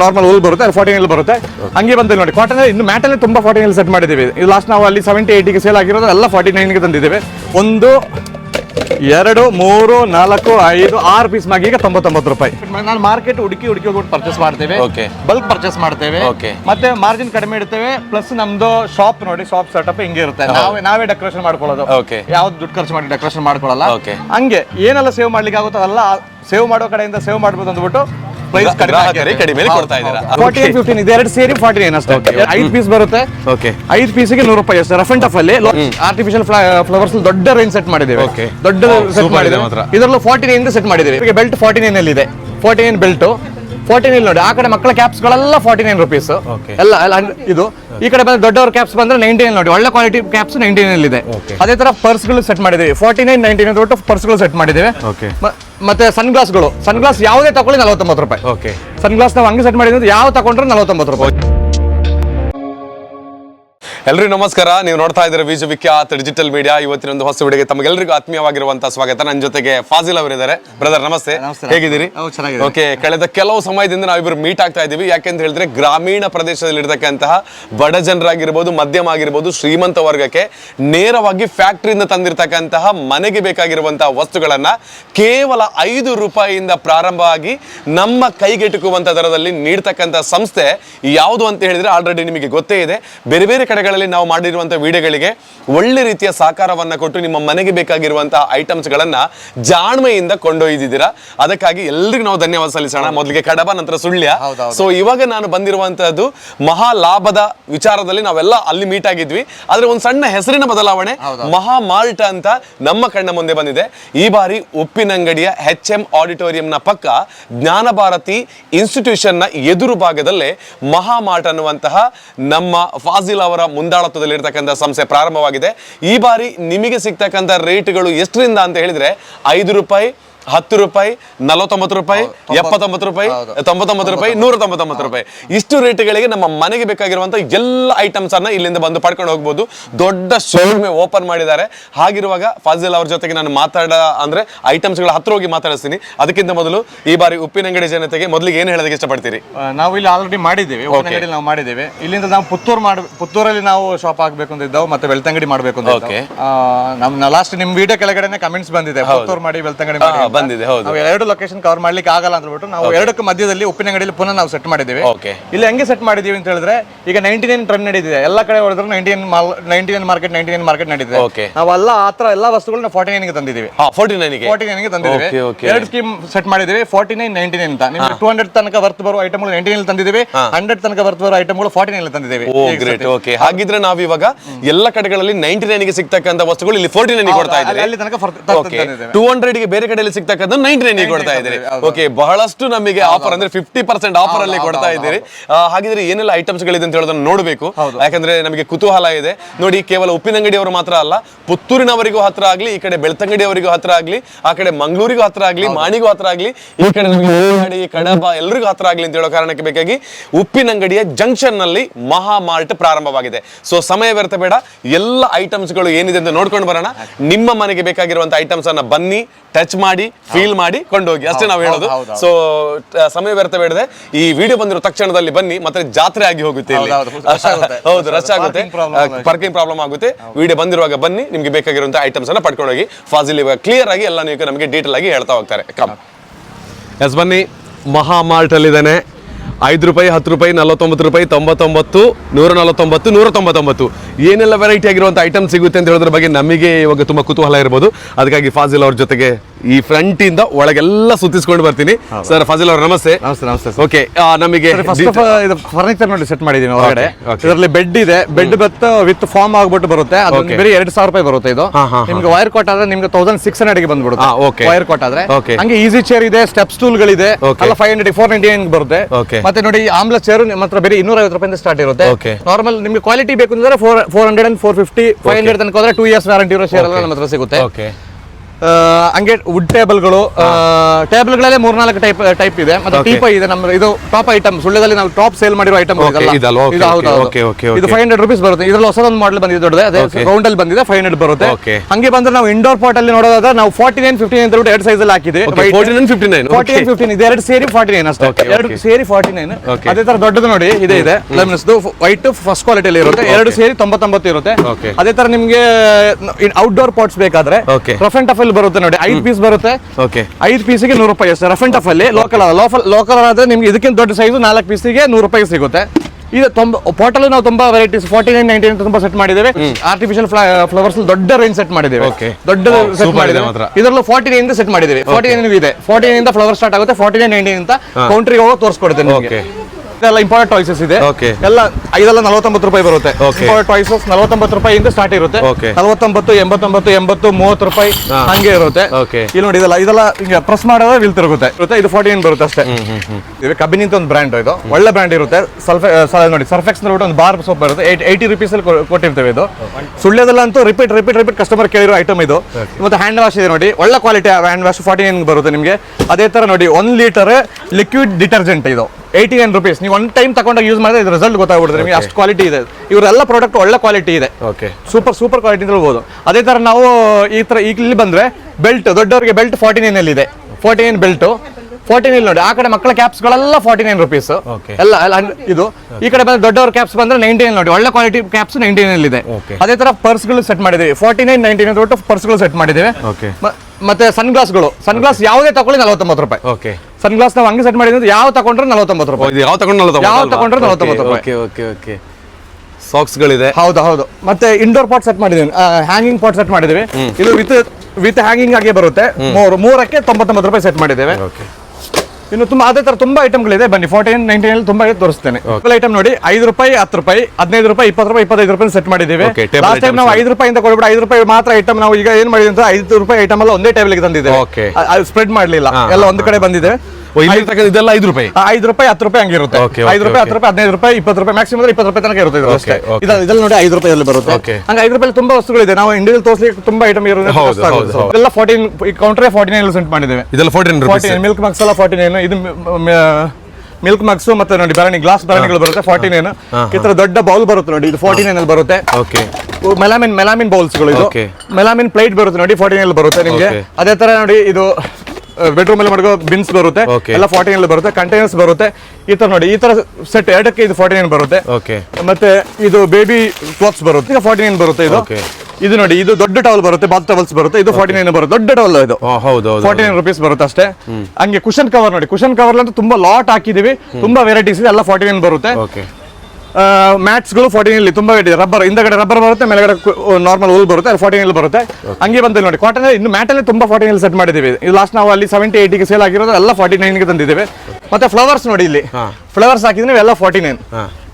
ನಾರ್ಮಲ್ ಹುಲ್ ಬರುತ್ತೆ ಅದು ಫಾರ್ಟಿ ನೈನ್ ಬರುತ್ತೆ. ಹಂಗೆ ಬಂದಿಲ್ಲ ನೋಡಿ ಕಾಟನ್ ಇನ್ನು ಮ್ಯಾಟ್ ಅಲ್ಲಿ ತುಂಬಾ ಫಾರ್ಟಿ ನೈನ್ ಸೆಟ್ ಮಾಡಿದೀವಿ. ಇದು ಲಾಸ್ಟ್ ನಾವು ಅಲ್ಲಿ ಸೆವೆಂಟಿ ಏಟಿಗೆ ಸೇಲ್ ಆಗಿರೋದು ಎಲ್ಲ ಫಾರ್ಟಿ ನೈನ್ಗೆ ತಂದಿದ್ದೇವೆ. ಒಂದು ಎರಡು ಮೂರು ನಾಲ್ಕು ಐದು ಆರು ಪೀಸ್ ಮಾಗಿ ಈಗ ತೊಂಬತ್ತೊಂಬತ್ತು ರೂಪಾಯಿ. ನಾನು ಮಾರ್ಕೆಟ್ ಹುಡುಕಿ ಹುಡುಕಿ ಹೋಗ್ಬಿಟ್ಟು ಪರ್ಚೇಸ್ ಮಾಡ್ತೇವೆ. ಓಕೆ ಬಲ್ಕ್ ಪರ್ಚೇಸ್ ಮಾಡ್ತೇವೆ. ಓಕೆ ಮತ್ತೆ ಮಾರ್ಜಿನ್ ಕಡಿಮೆ ಇಡ್ತೇವೆ ಪ್ಲಸ್ ನಮ್ದು ಶಾಪ್ ನೋಡಿ ಶಾಪ್ ಸೆಟಪ್ ಹಿಂಗೆ ಇರುತ್ತೆ. ನಾವೇ ನಾವೇ ಡೆಕೋರೇಷನ್ ಮಾಡ್ಕೊಳ್ಳೋದು. ಓಕೆ ಯಾವ್ದು ದುಡ್ಡು ಖರ್ಚು ಮಾಡಿ ಡೆಕೋರೇಷನ್ ಮಾಡ್ಕೊಳ್ಳಲ್ಲ. ಓಕೆ ಹಂಗೆ ಏನೆಲ್ಲ ಸೇವ್ ಮಾಡ್ಲಿಕ್ಕೆ ಆಗುತ್ತೋ ಅದೆಲ್ಲ ಸೇವ್ ಮಾಡೋ ಕಡೆಯಿಂದ ಸೇವ್ ಮಾಡ್ಬೋದು ಅಂದ್ಬಿಟ್ಟು ಪ್ರೈಸ್ ಕಡಿಮೆ ಕಡಿಮೆ ಕೊಡ್ತಾ ಇದ್ದೀರಾ. ಫಾರ್ಟಿ ಏನ್ ಫಿಫ್ಟೀನ್ ಇದು. ಎರಡು ಸೇರಿ ಫಾರ್ಟಿ ಏನ್ ಅಷ್ಟೇ ಐದು ಪೀಸ್ ಬರುತ್ತೆ. ಓಕೆ ಐದು ಪೀಸ್ಗೆ ನೂರು ರೂಪಾಯಿ ಅಷ್ಟೇ. ರಫ್ ಅಂಡ್ ಟಫ್ ಅಲ್ಲಿ ಆರ್ಟಿಫಿಷಿಯಲ್ ಫ್ಲವರ್ಸ್ ದೊಡ್ಡ ರೇಂಜ್ ಸೆಟ್ ಮಾಡಿದ್ದೇವೆ. ಓಕೆ ದೊಡ್ಡ ಸೆಟ್ ಮಾಡಿದೆ ಮಾತ್ರ. ಇದರಲ್ಲೂ ಫಾರ್ಟಿ ನೈನ್ ಸೆಟ್ ಮಾಡಿದ್ದೀವಿ. ಬೆಲ್ಟ್ ಫಾರ್ಟಿ ನೈನ್ ಅಲ್ಲಿ ಇದೆ. Forty nine belt forty nine ನೋಡಿ ಆ ಕಡೆ ಮಕ್ಕಳ ಕ್ಯಾಪ್ಸ್ ಗಳೆಲ್ಲ ಫಾರ್ಟಿ ನೈನ್ ರುಪೀಸ್. ಎಲ್ಲ ಇದು. ಈ ಕಡೆ ಬಂದ್ರೆ ದೊಡ್ಡವ್ರ ಕ್ಯಾಪ್ಸ್ ಬಂದ್ರೆ ನೈಂಟಿ ನೈನ್ ನೋಡಿ ಒಳ್ಳೆ ಕ್ವಾಲಿಟಿ ಕ್ಯಾಪ್ಸ್ ನೈಂಟಿ ನೈನ್ ಇದೆ ಅದೇ ತರ ಪರ್ಸ್ಗಳು ಸೆಟ್ ಮಾಡಿದೀವಿ ಫಾರ್ಟಿ ನೈನ್ ನೈಂಟಿ ನೈನ್ ಒಟ್ಟು ಪರ್ಸ್ಗಳು ಸೆಟ್ ಮಾಡಿದ್ದೇವೆ. ಮತ್ತೆ ಸನ್ ಗ್ಲಾಸ್ಗಳು ಸನ್ ಗ್ಲಾಸ್ ಯಾವುದೇ ತಗೊಳ್ಳಿ ನಲವತ್ತೊಂಬತ್ತು ರೂಪಾಯಿ. ಓಕೆ ಸನ್ ಗ್ಲಾಸ್ ನಾವು ಹಂಗೆ ಸೆಟ್ ಮಾಡಿದ್ರೆ ಯಾವ ತಗೊಂಡ್ರೆ ನಲವತ್ತೊಂಬತ್ತು ರೂಪಾಯಿ. ಎಲ್ರಿಗೂ ನಮಸ್ಕಾರ. ನೀವು ನೋಡ್ತಾ ಇದ್ದೀರಾ ವಿಜಯ ವಿಖ್ಯಾತ್ ಡಿಜಿಟಲ್ ಮೀಡಿಯಾ ಇವತ್ತಿನ ಒಂದು ಹೊಸ ವಿಡಿಯೋಗೆ ತಮಗೆಲ್ಲರಿಗೂ ಆತ್ಮೀಯವಾಗಿರುವಂತಹ ಸ್ವಾಗತ. ನನ್ನ ಜೊತೆಗೆ ಫಾಜಿಲ್ ಅವರಿದ್ದಾರೆ. ಬ್ರದರ್ ನಮಸ್ತೆ. ಹೇಗಿದ್ದೀರಿ. ಓಕೆ ಕಳೆದ ಕೆಲವು ಸಮಯದಿಂದ ನಾವಿಬ್ಬರು ಮೀಟ್ ಆಗ್ತಾ ಇದ್ದೀವಿ. ಯಾಕೆಂತ ಹೇಳಿದ್ರೆ ಗ್ರಾಮೀಣ ಪ್ರದೇಶದಲ್ಲಿ ಇರತಕ್ಕಂತಹ ಬಡ ಜನರಾಗಿರ್ಬೋದು ಮಧ್ಯಮ ಆಗಿರ್ಬೋದು ಶ್ರೀಮಂತ ವರ್ಗಕ್ಕೆ ನೇರವಾಗಿ ಫ್ಯಾಕ್ಟ್ರಿಯಿಂದ ತಂದಿರತಕ್ಕಂತಹ ಮನೆಗೆ ಬೇಕಾಗಿರುವಂತಹ ವಸ್ತುಗಳನ್ನ ಕೇವಲ ಐದು ರೂಪಾಯಿಯಿಂದ ಪ್ರಾರಂಭ ಆಗಿ ನಮ್ಮ ಕೈಗೆಟುಕುವಂತ ದರದಲ್ಲಿ ನೀಡ್ತಕ್ಕಂತಹ ಸಂಸ್ಥೆ ಯಾವುದು ಅಂತ ಹೇಳಿದ್ರೆ ಆಲ್ರೆಡಿ ನಿಮಗೆ ಗೊತ್ತೇ ಇದೆ. ಬೇರೆ ಬೇರೆ ಕಡೆಗಳಲ್ಲಿ ನಾವು ಮಾಡಿರುವಂತಹ ವಿಡಿಯೋಗಳಿಗೆ ಒಳ್ಳೆ ರೀತಿಯ ಸಹಕಾರವನ್ನ ಕೊಟ್ಟು ನಿಮ್ಮ ಮನೆಗೆ ಬೇಕಾಗಿರುವಂತಹ ಐಟಮ್ಸ್ಗಳನ್ನ ಜಾಣ್ಮೆಯಿಂದ ಕೊಂಡೊಯ್ದಿದ್ದೀರಾ? ಅದಕ್ಕಾಗಿ ಎಲ್ರಿಗೂ ನಾವು ಧನ್ಯವಾದ ಸಲ್ಲಿಸೋಣ. ಮೊದಲಿಗೆ ಕಡಬ ನಂತರ ಸುಳ್ಯ. ಸೊ ಇವಾಗ ನಾನು ಬಂದಿರುವಂತಹದ್ದು ಮಹಾ ಲಾಭದ ವಿಚಾರದಲ್ಲಿ ನಾವೆಲ್ಲ ಅಲ್ಲಿ ಮೀಟ್ ಆಗಿದ್ವಿ. ಆದ್ರೆ ಒಂದು ಸಣ್ಣ ಹೆಸರಿನ ಬದಲಾವಣೆ ಮಹಾ ಮಾಲ್ಟ್ ಅಂತ ನಮ್ಮ ಕಣ್ಣ ಮುಂದೆ ಬಂದಿದೆ. ಈ ಬಾರಿ ಉಪ್ಪಿನಂಗಡಿಯ ಎಚ್ ಎಂ ಆಡಿಟೋರಿಯಂನ ಪಕ್ಕ ಜ್ಞಾನ ಭಾರತಿ ಇನ್ಸ್ಟಿಟ್ಯೂಷನ್ನ ಎದುರು ಭಾಗದಲ್ಲೇ ಮಹಾ ಮಾರ್ಟ್ ಅನ್ನುವಂತಹ ನಮ್ಮ ಫಾಜಿಲ್ ಅವರ ಮುಂದಾಳತ್ವದಲ್ಲಿ ಇರತಕ್ಕಂಥ ಸಂಸ್ಥೆ ಪ್ರಾರಂಭವಾಗಿದೆ. ಈ ಬಾರಿ ನಿಮಗೆ ಸಿಗ್ತಕ್ಕಂಥ ರೇಟ್ಗಳು ಎಷ್ಟರಿಂದ ಅಂತ ಹೇಳಿದ್ರೆ ಐದು ರೂಪಾಯಿ ಹತ್ತು ರೂಪಾಯಿ ನಲವತ್ತೊಂಬತ್ತು ರೂಪಾಯಿ ಎಪ್ಪತ್ತೊಂಬತ್ತು ರೂಪಾಯಿ ತೊಂಬತ್ತೊಂಬತ್ತು ರೂಪಾಯಿ ನೂರ ತೊಂಬತ್ತೊಂಬತ್ತು ರೂಪಾಯಿ. ಇಷ್ಟು ರೇಟ್ಗಳಿಗೆ ನಮ್ಮ ಮನೆಗೆ ಬೇಕಾಗಿರುವಂತ ಎಲ್ಲ ಐಟಮ್ಸ್ ಅನ್ನ ಇಲ್ಲಿಂದ ಬಂದು ಪಡ್ಕೊಂಡು ಹೋಗ್ಬೋದು. ದೊಡ್ಡ ಶೋರೂಮ್ ಓಪನ್ ಮಾಡಿದ್ದಾರೆ. ಹಾಗಿರುವಾಗ ಫಾಜಿಲ್ ಅವ್ರ ಜೊತೆಗೆ ನಾನು ಮಾತಾಡ ಅಂದ್ರೆ ಐಟಮ್ಸ್ಗಳ ಹತ್ರ ಹೋಗಿ ಮಾತಾಡಿಸ್ತೀನಿ. ಅದಕ್ಕಿಂತ ಮೊದಲು ಈ ಬಾರಿ ಉಪ್ಪಿನಂಗಡಿ ಜನತೆಗೆ ಮೊದಲಿಗೆ ಏನು ಹೇಳೋದಕ್ಕೆ ಇಷ್ಟಪಡ್ತೀರಿ? ನಾವು ಇಲ್ಲಿ ಆಲ್ರೆಡಿ ಮಾಡಿದ್ದೇವೆ. ಉಪ್ಪಿನಂಗಡಿ ನಾವು ಮಾಡಿದ್ದೇವೆ. ಇಲ್ಲಿಂದ ನಾವು ಪುತ್ತೂರು ಮಾಡ ಪುತ್ತೂರಲ್ಲಿ ನಾವು ಶಾಪ್ ಹಾಕ್ಬೇಕು ಅಂತ ಇದ್ದವು ಮತ್ತೆ ಬೆಳ್ತಂಗಡಿ ಮಾಡಬೇಕು ಅಂತ ಓಕೆ ಇದ್ದವು. ಆ, ನಮ್ ಲಾಸ್ಟ್ ನಿಮ್ ವಿಡಿಯೋ ಕೆಳಗಡೆ ಕಮೆಂಟ್ಸ್ ಬಂದಿದೆ. ಪುತ್ತೂರು ಮಾಡಿ ಬೆಳ್ತಂಗಡಿ ಮಾಡಿ. ಬಂದಿದೆ, ಹೌದು. ನಾವು ಎರಡು ಲೊಕೇಶನ್ ಕವರ್ ಮಾಡ್ಲಿಕ್ಕೆ ಆಗಲ್ಲ ಅಂತ ನಾವು ಎರಡಕ್ಕೆ ಮಧ್ಯದಲ್ಲಿ ಉಪ್ಪಿನಂಗಡಿಯಲ್ಲಿ ಪುನಃ ನಾವು ಸೆಟ್ ಮಾಡಿದ್ದೀವಿ. ಓಕೆ ಇಲ್ಲಿ ಹೆಂಗೆ ಸೆಟ್ ಮಾಡಿದೀವಿ ಅಂತ ಹೇಳಿದ್ರೆ ಈಗ ನೈಂಟಿ ನೈನ್ ಟ್ರೆಂಡ್ ನಡೀತಿದೆ. ಎಲ್ಲ ಕಡೆ ಹೊಡೆದ್ರೆ ninety nine ninety nine market ninety nine market ನಡೀತಿದೆ. Okay. ನಾವೆಲ್ಲ ಆ ಥರ ಎಲ್ಲ ವಸ್ತುಗಳನ್ನ ಫಾರ್ಟಿ ನೈನ್ಗೆ ತಂದಿದ್ದೀವಿ. ಹಾ ಫೋರ್ಟಿ ನೈನ್ಗೆ ಫಾರ್ಟಿ ನೈನ್ಗೆ ತಂದಿದ್ದೀವಿ. Okay, okay. ಎರಡು ಸ್ಕೀಮ್ ಸೆಟ್ ಮಾಡಿದ್ದೀವಿ ಫೋರ್ಟಿ ನೈನ್ ನೈಂಟಿ ನೈನ್ ಅಂತ. ನಿಮ್ಗೆ ಟೂ ಹಂಡ್ರೆಡ್ ತನಕ ವರ್ತ್ ಬರುವ ಐಟಮ್ಗಳು ನೈಂಟಿ ನೈನ್ ತಂದಿದ್ದೀವಿ ಹಂಡ್ರೆಡ್ ತನಕ ವರ್ತ್ ಬರೋ ಐಟಮ್ಗಳು ಫಾರ್ಟಿ ನೈನ್ ತಂದಿದ್ದೀವಿ. ಓ ಗ್ರೇಟ್ ಓಕೆ ಹಾಗಿದ್ರೆ ನಾವು ಇವಾಗ ಎಲ್ಲ ಕಡೆಗಳಲ್ಲಿ ನೈಂಟಿ ನೈನ್ಗೆ ಸಿಗ್ತಕ್ಕಂಥ ವಸ್ತುಗಳು ಇಲ್ಲಿ ಫೋರ್ಟಿ ನೈನ್ ಕೊಡ್ತಾ ಇದ್ದೀವಿ ಇದ್ದೀರಿ. ಅಲ್ಲಿ ತನಕ ಫರ್- ತ- ಓಕೆ ತಂದಿದ್ದೇವೆ. ಟೂ ಹಂಡ್ರೆಡ್ಗೆ ಬೇರೆ ಕಡೆಯಲ್ಲಿ ಸಿಗ್ತಕ್ಕಂಥ ನೈನ್ಗೆ ಕೊಡ್ತಾ ಇದ್ದೀರಿ. ಓಕೆ ಬಹಳಷ್ಟು ನಮಗೆ ಆಫರ್ ಅಂದ್ರೆ ಫಿಫ್ಟಿ ಪರ್ಸೆಂಟ್ ಆಫರ್ ಅಲ್ಲಿ ಕೊಡ್ತಾ ಇದ್ದೀರಿ. ಹಾಗಿದ್ರೆ ಏನೆಲ್ಲ ಐಟಮ್ಸ್ ಗಳಿದೆ ಅಂತ ಹೇಳೋದನ್ನ ನೋಡಬೇಕು. ಯಾಕಂದ್ರೆ ನಮಗೆ ಕುತೂಹಲ ಇದೆ. ನೋಡಿ ಕೇವಲ ಉಪ್ಪಿನಂಗಡಿಯವರು ಮಾತ್ರ ಅಲ್ಲ ಪುತ್ತೂರಿನವರಿಗೂ ಹತ್ರ ಆಗ್ಲಿ ಈ ಕಡೆ ಬೆಳ್ತಂಗಡಿಯವರಿಗೂ ಹತ್ರ ಆಗ್ಲಿ ಆ ಕಡೆ ಮಂಗಳೂರಿಗೂ ಹತ್ರ ಆಗ್ಲಿ ಮಾಣಿಗೂ ಹತ್ರ ಆಗ್ಲಿ ಈ ಕಡೆ ನಮಗೆ ಕಡಬ ಎಲ್ಲರಿಗೂ ಹತ್ರ ಆಗ್ಲಿ ಅಂತ ಹೇಳೋ ಕಾರಣಕ್ಕೆ ಬೇಕಾಗಿ ಉಪ್ಪಿನಂಗಡಿಯ ಜಂಕ್ಷನ್ನಲ್ಲಿ ಮಹಾ ಮಾರ್ಟ್ ಪ್ರಾರಂಭವಾಗಿದೆ. ಸೊ ಸಮಯ ವ್ಯರ್ಥ ಬೇಡ. ಎಲ್ಲ ಐಟಮ್ಸ್ಗಳು ಏನಿದೆ ಅಂತ ನೋಡ್ಕೊಂಡು ಬರೋಣ. ನಿಮ್ಮ ಮನೆಗೆ ಬೇಕಾಗಿರುವಂತ ಐಟಮ್ಸ್ ಅನ್ನ ಬನ್ನಿ ಟಚ್ ಮಾಡಿ ಫೀಲ್ ಮಾಡಿ ಕೊಂಡೋಗಿ. ಅಷ್ಟೇ ನಾವು ಹೇಳೋದು. ಸೊ ಸಮಯ ವ್ಯರ್ಥ ಬೇಡದೆ ಈ ವಿಡಿಯೋ ಬಂದಿರೋ ತಕ್ಷಣದಲ್ಲಿ ಬನ್ನಿ ಮತ್ತೆ ಜಾತ್ರೆ ಆಗಿ ಹೋಗುತ್ತೆ ಇಲ್ಲಿ. ಹೌದು, ರಶ್ ಆಗುತ್ತೆ. [laughs] ಪಾರ್ಕಿಂಗ್ ಪ್ರಾಬ್ಲಮ್ ಆಗುತ್ತೆ. ವಿಡಿಯೋ ಬಂದಿರುವಾಗ ಬನ್ನಿ ನಿಮ್ಗೆ ಬೇಕಾಗಿರುವಂತ ಐಟಮ್ಸ್ ಅನ್ನ ಪಡ್ಕೊಂಡು ಹೋಗಿ. ಫಾಜಿಲ್ ಇವಾಗ ಕ್ಲಿಯರ್ ಆಗಿ ಎಲ್ಲ ನೀವು ನಮಗೆ ಡೀಟೇಲ್ ಆಗಿ ಹೇಳ್ತಾ ಹೋಗ್ತಾರೆ. ಕಮ್ ಎಸ್ ಬನ್ನಿ. ಮಹಾ ಅಲ್ಲಿ ಅಲ್ಲಿದ್ದಾನೆ ಐದು ರೂಪಾಯಿ ಹತ್ತು ರೂಪಾಯಿ ನಲವತ್ತೊಂಬತ್ತು ರೂಪಾಯಿ ತೊಂಬತ್ತೊಂಬತ್ತು ನೂರ ನಲವತ್ತೊಂಬತ್ತು ನೂರ ತೊಂಬತ್ತೊಂಬತ್ತು ಏನೆಲ್ಲ ವೆರೈಟಿ ಆಗಿರುವಂಥ ಐಟಮ್ ಸಿಗುತ್ತೆ ಅಂತ ಹೇಳೋದ್ರ ಬಗ್ಗೆ ನಮಗೆ ಇವಾಗ ತುಂಬ ಕುತೂಹಲ ಇರ್ಬೋದು. ಅದಕ್ಕಾಗಿ ಫಾಜಿಲ್ ಅವ್ರ ಜೊತೆಗೆ ಈ ಫ್ರಂಟ್ ಇಂದ ಒಳಗೆಲ್ಲ ಸುತ್ತಿಸ್ಕೊಂಡು ಬರ್ತೀನಿ. ಸರ್ ಫಜಲ್ ಅವ್ರ ನಮಸ್ತೆ. ನಮಸ್ತೆ ನಮಸ್ತೆ ಓಕೆ ನಮಗೆ ಫಸ್ಟ್ ಆಫ್ ಇದು ಫರ್ನಿಚರ್ ನೋಡಿ ಸೆಟ್ ಮಾಡಿದೀನಿ ಹೊರಗಡೆ. ಇದರಲ್ಲಿ ಬೆಡ್ ಇದೆ. ಬೆಡ್ ಬತ್ತ ವಿತ್ ಫಾರ್ಮ್ ಆಗ್ಬಿಟ್ಟು ಬರುತ್ತೆ. ಅದು. ಬರೀ ಎರಡ್ ಸಾವಿರ ರೂಪಾಯಿ ಬರುತ್ತೆ ಇದು. ನಿಮ್ಗೆ ವೈರ್ ಕೋಟ್ ಆದ್ರೆ ನಿಮ್ಗೆ ತೌಸಂಡ್ ಸಿಕ್ಸ್ ಹಂಡ್ರೆಡ್ಗೆ ಬಂದ್ಬಿಡುತ್ತೆ. ವೈರ್ ಕೋಟ್ ಆದ್ರೆ. ಹಂಗೆ ಈಸಿ ಚೇರ್ ಇದೆ ಸ್ಟೆಪ್ ಸ್ಟೂಲ್ ಗಳಿದೆ. Five hundred four ninety nine ಬರುತ್ತೆ. ಮತ್ತೆ ನೋಡಿ ಆಮ್ಲ ಚೇರ್ ನಿಮ್ಮ ಹತ್ರ ಬೇರೆ ಇನ್ನೂರ ಐವತ್ತು ರೂಪಾಯಿಂದ ಸ್ಟಾರ್ಟ್ ಇರುತ್ತೆ. ನಾರ್ಮಲ್ ನಿಮ್ಗೆ ಕ್ವಾಲಿಟಿ ಬೇಕು ಅಂದ್ರೆ four four hundred and four fifty five hundred ತನಕ ಹೋದ್ರೆ ಟೂ ಇಯರ್ಸ್ ವ್ಯಾರಂಟಿ ಇರೋ ಚೇರ್ ಎಲ್ಲ ನಮ್ಮ ಹತ್ರ ಸಿಗುತ್ತೆ. ಹಂಗೆ ವುಡ್ ಟೇಬಲ್ಗಳು ಟೇಬಲ್ಗಳಲ್ಲೇ ಮೂರ್ನಾಲ್ಕು ಟೈಪ್ ಟೈಪ್ ಇದೆ. ಮತ್ತೆ. ಟೀಪ ಇದೆ ನಮ್ಮ ಇದು ಟಾಪ್ ಐಟಮ್ ಸುಳ್ಳದಲ್ಲಿ ನಾವು ಟಾಪ್ ಸೇಲ್ ಮಾಡಿರೋ ಐಟಮ್ ಇದು. ಫೈವ್ ಹಂಡ್ರೆಡ್ ರುಪೀಸ್ ಬರುತ್ತೆ. ಇದ್ರಲ್ಲಿ ಹೊಸದೊಂದು ಮಾಡಲ್ ಬಂದಿದೆ ದೊಡ್ಡದೆ ಅದೇ ರೌಂಡ್ ಅಲ್ಲಿ ಬಂದಿದೆ ಫೈವ್ ಹಂಡ್ರೆಡ್ ಬರುತ್ತೆ. ಹಂಗೆ ಬಂದ್ರೆ ನಾವು ಇಂಡೋರ್ ಪಾಟ್ ಅಲ್ಲಿ ನೋಡೋದಾದ್ರೆ ನಾವು ಫಾರ್ಟಿ ನೈನ್ ಫಿಫ್ಟಿ ನೈನ್ ಎರಡು ಸೈಜ್ ಅಲ್ಲಿ forty nine fifty nine forty nine fifteen ಇದೆ ಎರಡು ಸೇರಿ ಫಾರ್ಟಿ ನೈನ್ ಅಷ್ಟೇ ಎರಡು ಸೇರಿ ಫಾರ್ಟಿ ನೈನ್. ಅದೇ ತರ ದೊಡ್ಡದು ನೋಡಿ ಇದೆ ಇದೆ. ಲೆಮನ್ಸ್ದು ವೈಟ್ ಫಸ್ಟ್ ಕ್ವಾಲಿಟಿಯಲ್ಲಿ ಇರುತ್ತೆ. ಎರಡು ಸೇರಿ ತೊಂಬತ್ತೊಂಬತ್ತು ಇರುತ್ತೆ. ಅದೇ ತರ ನಿಮ್ಗೆ ಔಟ್ಡೋರ್ ಪಾಟ್ಸ್ ಬೇಕಾದ್ರೆ ಪ್ರೊಫೆಂಟ್ ರಫ್ ಅಂಡ್ ಟಫ್ ಅಲ್ಲಿ ಬರುತ್ತೆ ನೋಡಿ. ಐದು ಪೀಸ್ ಬರುತ್ತೆ. ಓಕೆ ಐದು ಪೀಸಿಗೆ ನೂರು ರೂಪಾಯಿ ಅಷ್ಟೇ ರಫ್ ಅಂಡ್ ಟಫ್ ಅಲ್ಲಿ. ಲೋಕಲ್ ಲೋಕಲ್ ಲೋಕಲ್ ಆದ್ರೆ ನಿಮ್ಗೆ ಇದಕ್ಕಿಂತ ದೊಡ್ಡ ಸೈಜ್ ನಾಲ್ಕು ಪೀಸಿಗೆ ನೂರು ರೂಪಾಯಿ ಸಿಗುತ್ತೆ. ಇದು ತೊಂಬ ಪೋಟಲ್ ನಾವು ತುಂಬಾ ವೆರೈಟೀಸ್ ಫಾರ್ಟಿ ನೈನ್ ನೈನ್ಟಿ ತುಂಬಾ ಸೆಟ್ ಮಾಡಿದ್ದೇವೆ. ಆರ್ಟಿಫಿಷಿಯಲ್ ಫ್ಲವರ್ಸ್ ದೊಡ್ಡ ರೇಂಜ್ ಸೆಟ್ ಮಾಡಿದ್ದೇವೆ. ದೊಡ್ಡ ಸೆಟ್ ಇದೆ ಮಾಡಿದ್ದೇವೆ. ಇದರಲ್ಲೂ ಫಾರ್ಟಿ ನೈನ್ ಸೆಟ್ ಮಾಡಿದ್ದೇವೆ. ಫಾರ್ಟಿ ನೈನ್ ಇದೆ. ಫಾರ್ಟಿ ನೈನ್ ಇಂದ ಫ್ಲವರ್ ಸ್ಟಾರ್ಟ್ ಆಗುತ್ತೆ ಫಾರ್ಟಿ ನೈನ್ ನೈನ್ಟಿ ಅಂತ ಕೌಂಟ್ರಿಗೆ ಹೋಗಿ ತೋರಿಸ್ಕೊಡ್ತೇನೆ ಇದೆಲ್ಲ ಇಂಪಾರ್ಟೆಂಟ್ ಟಾಯ್ಸಸ್ ಇದೆ. ಓಕೆ ಎಲ್ಲ ಐದೆಲ್ಲ ನಲವತ್ತೊಂಬತ್ತು ರೂಪಾಯಿ ಬರುತ್ತೆ. ಇಂಪಾರ್ಟೆಂಟ್ ಟಾಯ್ಸಸ್ ನಲವತ್ತೊಂಬತ್ತು ರೂಪಾಯಿಂದ ಸ್ಟಾರ್ಟ್ ಇರುತ್ತೆ. ನಲವತ್ತೊಂಬತ್ತು ಎಂಬತ್ತೊಂಬತ್ತು ಎಂಬತ್ತು ಮೂವತ್ತು ರೂಪಾಯಿ. ಹಂಗೆ ಇರುತ್ತೆ. ಇಲ್ಲಿ ನೋಡಿ ಇದೆಲ್ಲ ಇದೆಲ್ಲ ಹಿಂಗೆ ಪ್ರೆಸ್ ಮಾಡೋದ್ರೆ ವಿಲ್ ತಿರುಗುತ್ತೆ. ಇರುತ್ತೆ ಇದು ಫಾರ್ಟಿ ನೈನ್ ಬರುತ್ತೆ ಅಷ್ಟೇ. ಇದು ಕಬಿನಿ ಒಂದು ಬ್ರ್ಯಾಂಡ್ ಇದು. ಒಳ್ಳೆ ಬ್ರ್ಯಾಂಡ್ ಇರುತ್ತೆ. ಸಲ್ಫೆ ನೋಡಿ ಸರ್ಫೆಕ್ಸ್ ನೋಡಿ ಒಂದು ಬಾರ್ ಸೋಪ್ ಬರುತ್ತೆ. ಏಯ್ಟಿ ರುಪೀಸ್ ಅಲ್ಲಿ ಕೊಟ್ಟಿರ್ತೇವೆ ಇದು. ಸುಳ್ಳ್ಯದಲ್ಲ ಅಂತೂ ರಿಪೀಟ್ ರಿಪೀಟ್ ರಿಪೀಟ್ ಕಸ್ಟಮರ್ ಕೇಳಿರೋ ಐಟಮ್ ಇದು. ಮತ್ತೆ ಹ್ಯಾಂಡ್ ವಾಶ್ ಇದೆ ನೋಡಿ. ಒಳ್ಳೆ quality hand wash forty nine ಬರುತ್ತೆ ನಿಮಗೆ. ಅದೇ ತರ ನೋಡಿ ಒನ್ ಲೀಟರ್ ಲಿಕ್ವಿಡ್ ಡಿಟರ್ಜೆಂಟ್ ಇದು. ಏಯ್ಟಿ ನೈನ್ ರುಪೀಸ್ ನೀವು ಒನ್ ಟೈಮ್ ತಗೊಂಡಾಗ ಯೂಸ್ ಮಾಡಿದ್ರೆ ಇದು ರಿಸಲ್ಟ್ ಗೊತ್ತಾಗ್ಬಿಡುತ್ತೆ ನಿಮಗೆ. ಅಷ್ಟು ಕ್ವಾಲಿಟಿ ಇದೆ. ಇವರೆಲ್ಲ ಪ್ರಾಡಕ್ಟ್ ಒಳ್ಳೆ ಕ್ವಾಲಿಟಿ ಇದೆ. ಓಕೆ ಸೂಪರ್ ಸೂಪರ್ ಕ್ವಾಲಿಟಿ ಅಂತ ಹೇಳ್ಬೋದು ಅದೇ ತರ ನಾವು ಈ ತರ ಈಗ ಇಲ್ಲಿ ಬಂದ್ರೆ ಬೆಲ್ಟ್ ದೊಡ್ಡವರಿಗೆ ಬೆಲ್ಟ್ ಫಾರ್ಟಿ ನೈನ್ ಅಲ್ಲಿ ಇದೆ. Forty nine belt forty nine ನೋಡಿ ಆ ಕಡೆ ಮಕ್ಕಳ ಕ್ಯಾಪ್ಸ್ಗಳೆಲ್ಲ ಫಾರ್ಟಿ ನೈನ್ ರುಪೀಸ್. ಎಲ್ಲ ಇದು. ಈ ಕಡೆ ಬಂದ್ರೆ ದೊಡ್ಡವ್ರ ಕ್ಯಾಪ್ಸ್ ಬಂದ್ರೆ ನೈಂಟಿ ನೈನ್ ನೋಡಿ ಒಳ್ಳೆ ಕ್ವಾಲಿಟಿ ಕ್ಯಾಪ್ಸ್ ನೈಂಟಿ ನೈನ್ ಇದೆ. ಅದೇ ತರ ಪರ್ಸ್ಗಳು ಸೆಟ್ ಮಾಡಿದ್ದೀವಿ. ಫಾರ್ಟಿ ನೈನ್ ನೈಂಟಿ ನೈನ್ ಒಟ್ಟು ಪರ್ಸ್ಗಳು ಸೆಟ್ ಮಾಡಿದ್ದೇವೆ ಮತ್ತೆ ಸನ್ ಸನ್ಗ್ಲಾಸ್ ಸನ್ ಗ್ಲಾಸ್ ಯಾವುದೇ ತಗೊಳ್ಳಿ ನಲವತ್ತೊಂಬತ್ತು ರೂಪಾಯಿ. ಓಕೆ ಸನ್ ಗ್ಲಾಸ್ ನಾವು ಹಂಗೆ ಸೆಟ್ ಮಾಡಿದ್ರೆ ಯಾವ ತಗೊಂಡ್ರೆ ನಲವತ್ತೊಂಬತ್ತು ರೂಪಾಯಿ. ಯಾವ ತಗೊಂಡ್ರೆ ಯಾವ ತಗೊಂಡ್ರೆ ನಲವತ್ತೊಂಬತ್ತು ರೂಪಾಯಿ. ಓಕೆ ಓಕೆ ಓಕೆ ಸಾಕ್ಸ್ಗಳಿದೆ ಹೌದು ಹೌದು. ಮತ್ತೆ ಇಂಡೋರ್ ಪಾಟ್ ಸೆಟ್ ಮಾಡಿದೀವಿ ಹ್ಯಾಂಗಿಂಗ್ ಪಾಟ್ ಸೆಟ್ ಮಾಡಿದೀವಿ ಇದು ವಿತ್ ವಿತ್ ಹ್ಯಾಂಗಿಂಗ್ ಆಗಿ ಬರುತ್ತೆ. ಮೂರು ಮೂರಕ್ಕೆ ತೊಂಬತ್ತೊಂಬತ್ತು ರೂಪಾಯಿ ಸೆಟ್ ಮಾಡಿದ್ದೇವೆ. ಓಕೆ ಇನ್ನು ತುಂಬಾ ಅದೇ ತರ ತುಂಬಾ ಐಟಮ್ಗಳಿದೆ ಬನ್ನಿ ಫೋರ್ಟೀನ್ ನೈನ್ ನೈನ್ಟೀನ್ ಅಲ್ಲಿ ತುಂಬಾ ತೋರಿಸ್ತೇನೆ. ಐಟಮ್ ನೋಡಿ ಐದು ರೂಪಾಯಿ ಹತ್ತು ರೂಪಾಯಿ ಹದಿನೈದು ರೂಪಾಯಿ ಇಪ್ಪತ್ತು ರೂಪಾಯಿ ಇಪ್ಪತ್ತೈದು ರೂಪಾಯಿ ಸೆಟ್ ಮಾಡಿದ್ದೀವಿ. ಲಾಸ್ಟ್ ಟೈಮ್ ನಾವು ಐದು ರೂಪಾಯಿ ಇಂದ ಕೊಡ್ಬಿಟ್ಟು ಐದು ರೂಪಾಯಿ ಮಾತ್ರ ಐಟಮ್ ನಾವು ಈಗ ಏನ್ ಮಾಡಿದ್ರೆ ಐದು ರೂಪಾಯಿ ಐಟಮ್ ಎಲ್ಲ ಒಂದೇ ಟೇಬಲ್ಗೆ ತಂದಿದ್ದೇವೆ. Okay. ಸ್ಪ್ರೆಡ್ ಮಾಡ್ಲಿಲ್ಲ. ಎಲ್ಲ ಒಂದ್ ಕಡೆ ಬಂದಿದೆ. ಇದೆಲ್ಲ ಐದು ರೂಪಾಯಿ? ಐದು ರೂಪಾಯಿ ಹತ್ತು ರೂಪಾಯಿ ಹಂಗಿರುತ್ತೆ ಐದು ರೂಪಾಯಿ. ಹತ್ತು ರೂಪಾಯಿ ಹದಿನೈದು ರೂಪಾಯಿ ಇಪ್ಪತ್ತು ರೂಪಾಯಿ ಮ್ಯಾಕ್ಸಿಮಮ್ ಅಂದ್ರೆ ಇಪ್ಪತ್ತು ರೂಪಾಯಿ ತನಕ ಇರುತ್ತೆ ಇದು ಅಷ್ಟೇ. Okay, okay. ಇದ- ಇದ್ರಲ್ಲಿ ನೋಡಿ ಐದು ರೂಪಾಯಲ್ಲಿ ಬರುತ್ತೆ. ಹಂಗೆ ಐದು ರೂಪಾಯಿ ತುಂಬಾ ವಸ್ತುಗಳಿದೆ. ನಾವು ಇಂಡಿವಿಜುವಲ್ ತೋರಿಸಲಿಕ್ಕೆ ತುಂಬಾ ಐಟಮ್ ಇರೋದು ಫೋರ್ಟೀನ್. ಎಲ್ಲ ಫಾರ್ಟೀನ್ ಕೌಂಟ್ರೆ ಫಾರ್ಟಿ ನೈನ್ ಸೆಂಟ್ ಮಾಡಿದ್ದೇವೆ. ಇದೆಲ್ಲ ರುಪೀಸ್ ಫಾರ್ಟಿ ಮಿಲ್ಕ್ ಮಕ್ಸ್ ಎಲ್ಲ ಫಾರ್ಟಿ ನೈನ್ ಇದು ಮಿಲ್ಕ್ ಮಗ್ಸ್ ಮತ್ತೆ ನೋಡಿ ಬರಣಿ ಗ್ಲಾಸ್ ಬರಣಿಗಳು ಬರುತ್ತೆ. ಫಾರ್ಟಿ ನೈನ್ ಈ ತರ ದೊಡ್ಡ ಬೌಲ್ ಬರುತ್ತೆ ನೋಡಿ. ಇದು ಫಾರ್ಟಿ ನೈನ್ ಅಲ್ಲಿ ಬರುತ್ತೆ. ಓಕೆ ಮೆಲಾಮಿನ್ ಮೆಲಾಮಿನ್ ಬೌಲ್ಸ್ಗಳು ಇದು. ಮೆಲಾಮಿನ್ ಪ್ಲೇಟ್ ಬರುತ್ತೆ ನೋಡಿ ಫಾರ್ಟಿ ನೈನ್ ಬರುತ್ತೆ ನಿಮಗೆ. ಅದೇ ತರ ನೋಡಿ ಇದು ಬೆಡ್ರೂಮ್ ಅಲ್ಲಿ ಮಾಡ್ಕೋ ಬಿನ್ಸ್ ಬರುತ್ತೆ. ಎಲ್ಲ ಫಾರ್ಟಿ ನೈನ್ ಬರುತ್ತೆ ಕಂಟೈನರ್ಸ್ ಬರುತ್ತೆ. ಈ ತರ ನೋಡಿ ಈ ತರ ಸೆಟ್ ಎರಡಕ್ಕೆ ಇದು ಫಾರ್ಟಿ ನೈನ್ ಬರುತ್ತೆ ಮತ್ತೆ ಇದು ಬೇಬಿ ಕ್ಲಾತ್ಸ್ ಬರುತ್ತೆ ಈಗ ಫಾರ್ಟಿ ನೈನ್ ಬರುತ್ತೆ ಇದು. ಇದು ನೋಡಿ ಇದು ದೊಡ್ಡ ಟವಲ್ ಬರುತ್ತೆ ಬಾತ್ ಟವಲ್ಸ್ ಬರುತ್ತೆ ಇದು ಫಾರ್ಟಿ ನೈನ್ ಬರುತ್ತೆ ದೊಡ್ಡ ಟವಲ್ ಇದು. ಹೌದು ಫಾರ್ಟಿ ನೈನ್ ರುಪೀಸ್ ಬರುತ್ತೆ ಅಷ್ಟೇ. ಹಂಗೆ ಕುಶನ್ ಕವರ್ ನೋಡಿ ಕುಶನ್ ಕವರ್ ಅಂತೂ ತುಂಬಾ ಲಾಟ್ ಹಾಕಿದೀವಿ ತುಂಬಾ ವೆರೈಟೀಸ್ ಇದೆ ಎಲ್ಲ ಫಾರ್ಟಿ ನೈನ್ ಬರುತ್ತೆ ಮ್ಯಾಟ್ಸ್ಗಳು ಫೋರ್ಟೀನ್ ಇಲ್ಲಿ ತುಂಬಾ ಇದೆ ರಬ್ಬರ್ ಹಿಂದಗಡೆ ರಬ್ಬರ್ ಬರುತ್ತೆ ಮೇಲ್ಗಡೆ ನಾರ್ಮಲ್ ಉಲ್ ಬರುತ್ತೆ ಅಲ್ಲಿ ಫೋರ್ಟೀನ್ ಇಲ್ಲಿ ಬರುತ್ತೆ ಹಂಗೆ ಬಂದಿಲ್ಲ ನೋಡಿ ಕಾಟನ್ ಇನ್ನು ಮ್ಯಾಟ್ ಅಲ್ಲಿ ತುಂಬಾ ಇಲ್ಲಿ ನೈನ್ ಸೆಟ್ ಮಾಡಿದ್ದೀವಿ. ಇದು ಲಾಸ್ಟ್ ನಾವು ಅಲ್ಲಿ ಸೆವೆಂಟಿ ಏಯ್ಟಿಗೆ ಸೇಲ್ ಆಗಿರೋದು ಎಲ್ಲ ಫಾರ್ಟಿ ನೈನ್ಗೆ ತಂದಿದ್ದೇವೆ. ಮತ್ತೆ ಫ್ಲವರ್ಸ್ ನೋಡಿ ಇಲ್ಲಿ. ಫ್ಲವರ್ಸ್ ಹಾಕಿದ್ರೆ ಎಲ್ಲ ಫಾರ್ಟಿ ನೈನ್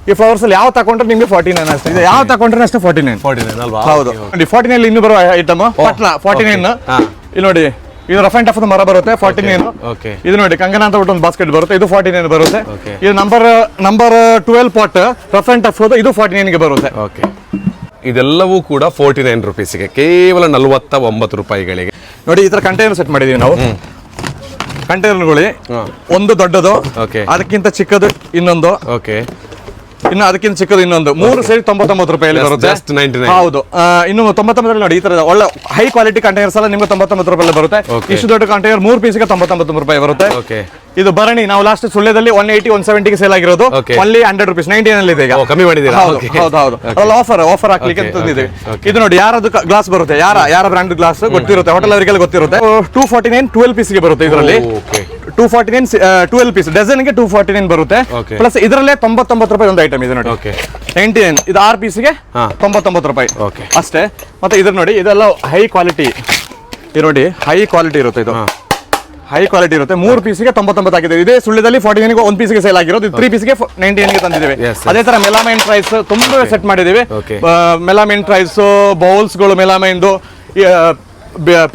ಈ ಫ್ಲವರ್ಸ್ ಅಲ್ಲಿ ಯಾವ ತಗೊಂಡ್ರೆ ನಿಮಗೆ ಫಾರ್ಟಿ ನೈನ್ ಅಷ್ಟೇ. ಇದು ಯಾವ ತಗೊಂಡ್ರೆ ಅಷ್ಟೇ ಫಾರ್ಟಿ ನೈನ್ ಫೋರ್ಟಿ ನೈನ್ ಅಲ್ವಾ ಹೌದು ನೋಡಿ ಫಾರ್ಟಿ ನೈನ್ ಇನ್ನು ಬರೋ ಐಟಮ್ ಪಟ್ಲ ಫಾರ್ಟಿ ನೈನ್. ಇಲ್ಲಿ ನೋಡಿ ಇದು ರಫ್ ಅಂಡ್ ಟಫ್ ಮರ ಬರುತ್ತೆ ಫಾರ್ಟಿ ನೈನ್ ಇದು ನೋಡಿ ಕಂಗನ ಅಂತ ಒಂದು ಬಾಸ್ಕೆಟ್ ಬರುತ್ತೆ ಇದು ಫಾರ್ಟಿ ನೈನ್ ಬರುತ್ತೆ ಇದು number number twelve pot rough and tough ಇದು ಫಾರ್ಟಿ ನೈನ್ಗೆ ಬರುತ್ತೆ. ಓಕೆ ಇದೆಲ್ಲವೂ ಕೂಡ ಫೋರ್ಟಿ ನೈನ್ ರುಪೀಸ್ಗೆ ಕೇವಲ ನಲವತ್ತ ಒಂಬತ್ತು ರೂಪಾಯಿಗಳಿಗೆ. ನೋಡಿ ಈ ತರ ಕಂಟೈನರ್ ಸೆಟ್ ಮಾಡಿದೀವಿ ನಾವು. ಕಂಟೈನರ್ಗಳು ಒಂದು ದೊಡ್ಡದು. ಅದಕ್ಕಿಂತ ಚಿಕ್ಕದು ಇನ್ನೊಂದು. ಓಕೆ ಇನ್ನು ಅದಕ್ಕಿಂತ ಚಿಕ್ಕದು ಇನ್ನೊಂದು. ಮೂರು ಸೇರಿ ತೊಂಬತ್ತೊಂಬತ್ತು Just- ಬರುತ್ತೆ. just 99. ಹೌದು. ಇನ್ನು ತೊಂಬತ್ತೊಂಬತ್ತರಲ್ಲಿ ನೋಡಿ ಈ ತರ ಒಳ್ಳೆ ಹೈ ಕ್ವಾಲಿಟಿ ಕಂಟೈನರ್ಸ್ ಎಲ್ಲ ನಿಮ್ಗೆ ತೊಂಬತ್ತೊಂಬತ್ತು ರೂಪಾಯಿ ಬರುತ್ತೆ. ಇಷ್ಟು ದೊಡ್ಡ ಕಂಟೈನರ್ ಮೂರು ಪೀಸ್ಗೆ ತೊಂಬತ್ತೊಂಬತ್ತು ರೂಪಾಯಿ ಬರುತ್ತೆ. ಇದು ಬರಣಿ ನಾವು ಲಾಸ್ಟ್ ಸುಳ್ಳ್ಯದಲ್ಲಿ ಒನ್ ಏಯ್ಟಿ ಒನ್ ಸೆವೆಂಟಿಗೆ ಸೇಲ್ ಆಗಿರೋದು. ಒನ್ಲಿ ಹಂಡ್ರೆಡ್ ರುಪೀಸ್ ನೈನ್ಟೀನ್ ಅಲ್ಲಿ ಇದೆ ಈಗ. ಕಮ್ಮಿ ಮಾಡಿದ್ದೀರಾ? ಹೌದು ಹೌದು. ಅದ್ರಲ್ಲಿ ಆಫರ್ ಆಫರ್ ಹಾಕ್ಲಿಕ್ಕೆ ಅಂತ ತಂದಿದ್ದೀವಿ. ಇದು. ನೋಡಿ ಯಾರದು ಗ್ಲಾಸ್ ಬರುತ್ತೆ? ಯಾರ ಯಾರ ಬ್ರಾಂಡ್ ಗ್ಲಾಸ್ ಗೊತ್ತಿರುತ್ತೆ. ಹೋಟೆಲ್ ಅವರಿಗೆ ಗೊತ್ತಿರುತ್ತೆ. ಟೂ ಫಾರ್ಟಿ ನೈನ್ ಟ್ವೆಲ್ ಪೀಸ್ಗೆ ಬರುತ್ತೆ ಇದರಲ್ಲಿ. Two forty nine twelve piece ಡಜನ್ಗೆ two forty nine ಬರುತ್ತೆ. ಪ್ಲಸ್ ಇದರಲ್ಲೇ ತೊಂಬತ್ತೊಂಬತ್ತು ರೂಪಾಯಿ ಒಂದು ಐಟಮ್ ಇದೆ ನೋಡಿ. ಓಕೆ ನೈಂಟಿ ನೈನ್ ಇದು ಆರ್ ಪೀಸ್ಗೆ. ತೊಂಬತ್ತೊಂಬತ್ತು ರೂಪಾಯಿ. ಓಕೆ ಅಷ್ಟೇ. ಮತ್ತೆ ಇದ್ರ ನೋಡಿ ಇದೆಲ್ಲ ಹೈ ಕ್ವಾಲಿಟಿ ಇದು ನೋಡಿ ಹೈ ಕ್ವಾಲಿಟಿ ಇರುತ್ತೆ ಇದು. ಹೈ. ಕ್ವಾಲಿಟಿ ಇರುತ್ತೆ. ಮೂರು ಪೀಸ್ಗೆ ತೊಂಬತ್ತೊಂಬತ್ತು ಆಗಿದೆ. ಇದೇ ಸುಳ್ಳಿದಲ್ಲಿ ಫಾರ್ಟಿ ನೈನ್ಗೆ ಒಂದು ಪೀಸ್ಗೆ ಸೇಲ್ ಆಗಿರೋದು. ತ್ರೀ ಪೀಸ್ಗೆ ನೈಂಟಿ ನೈನ್ಗೆ ತಂದಿದ್ದೇವೆ. ಅದೇ ತರ ಮೆಲಾಮೈನ್ ಪ್ರೈಸ್ ತುಂಬಾ ಸೆಟ್ ಮಾಡಿದ್ದೀವಿ. ಮೆಲಾಮೈನ್ ಪ್ರೈಸ್ ಬೌಲ್ಸ್ಗಳು ಮೆಲಾಮೈನ್ದು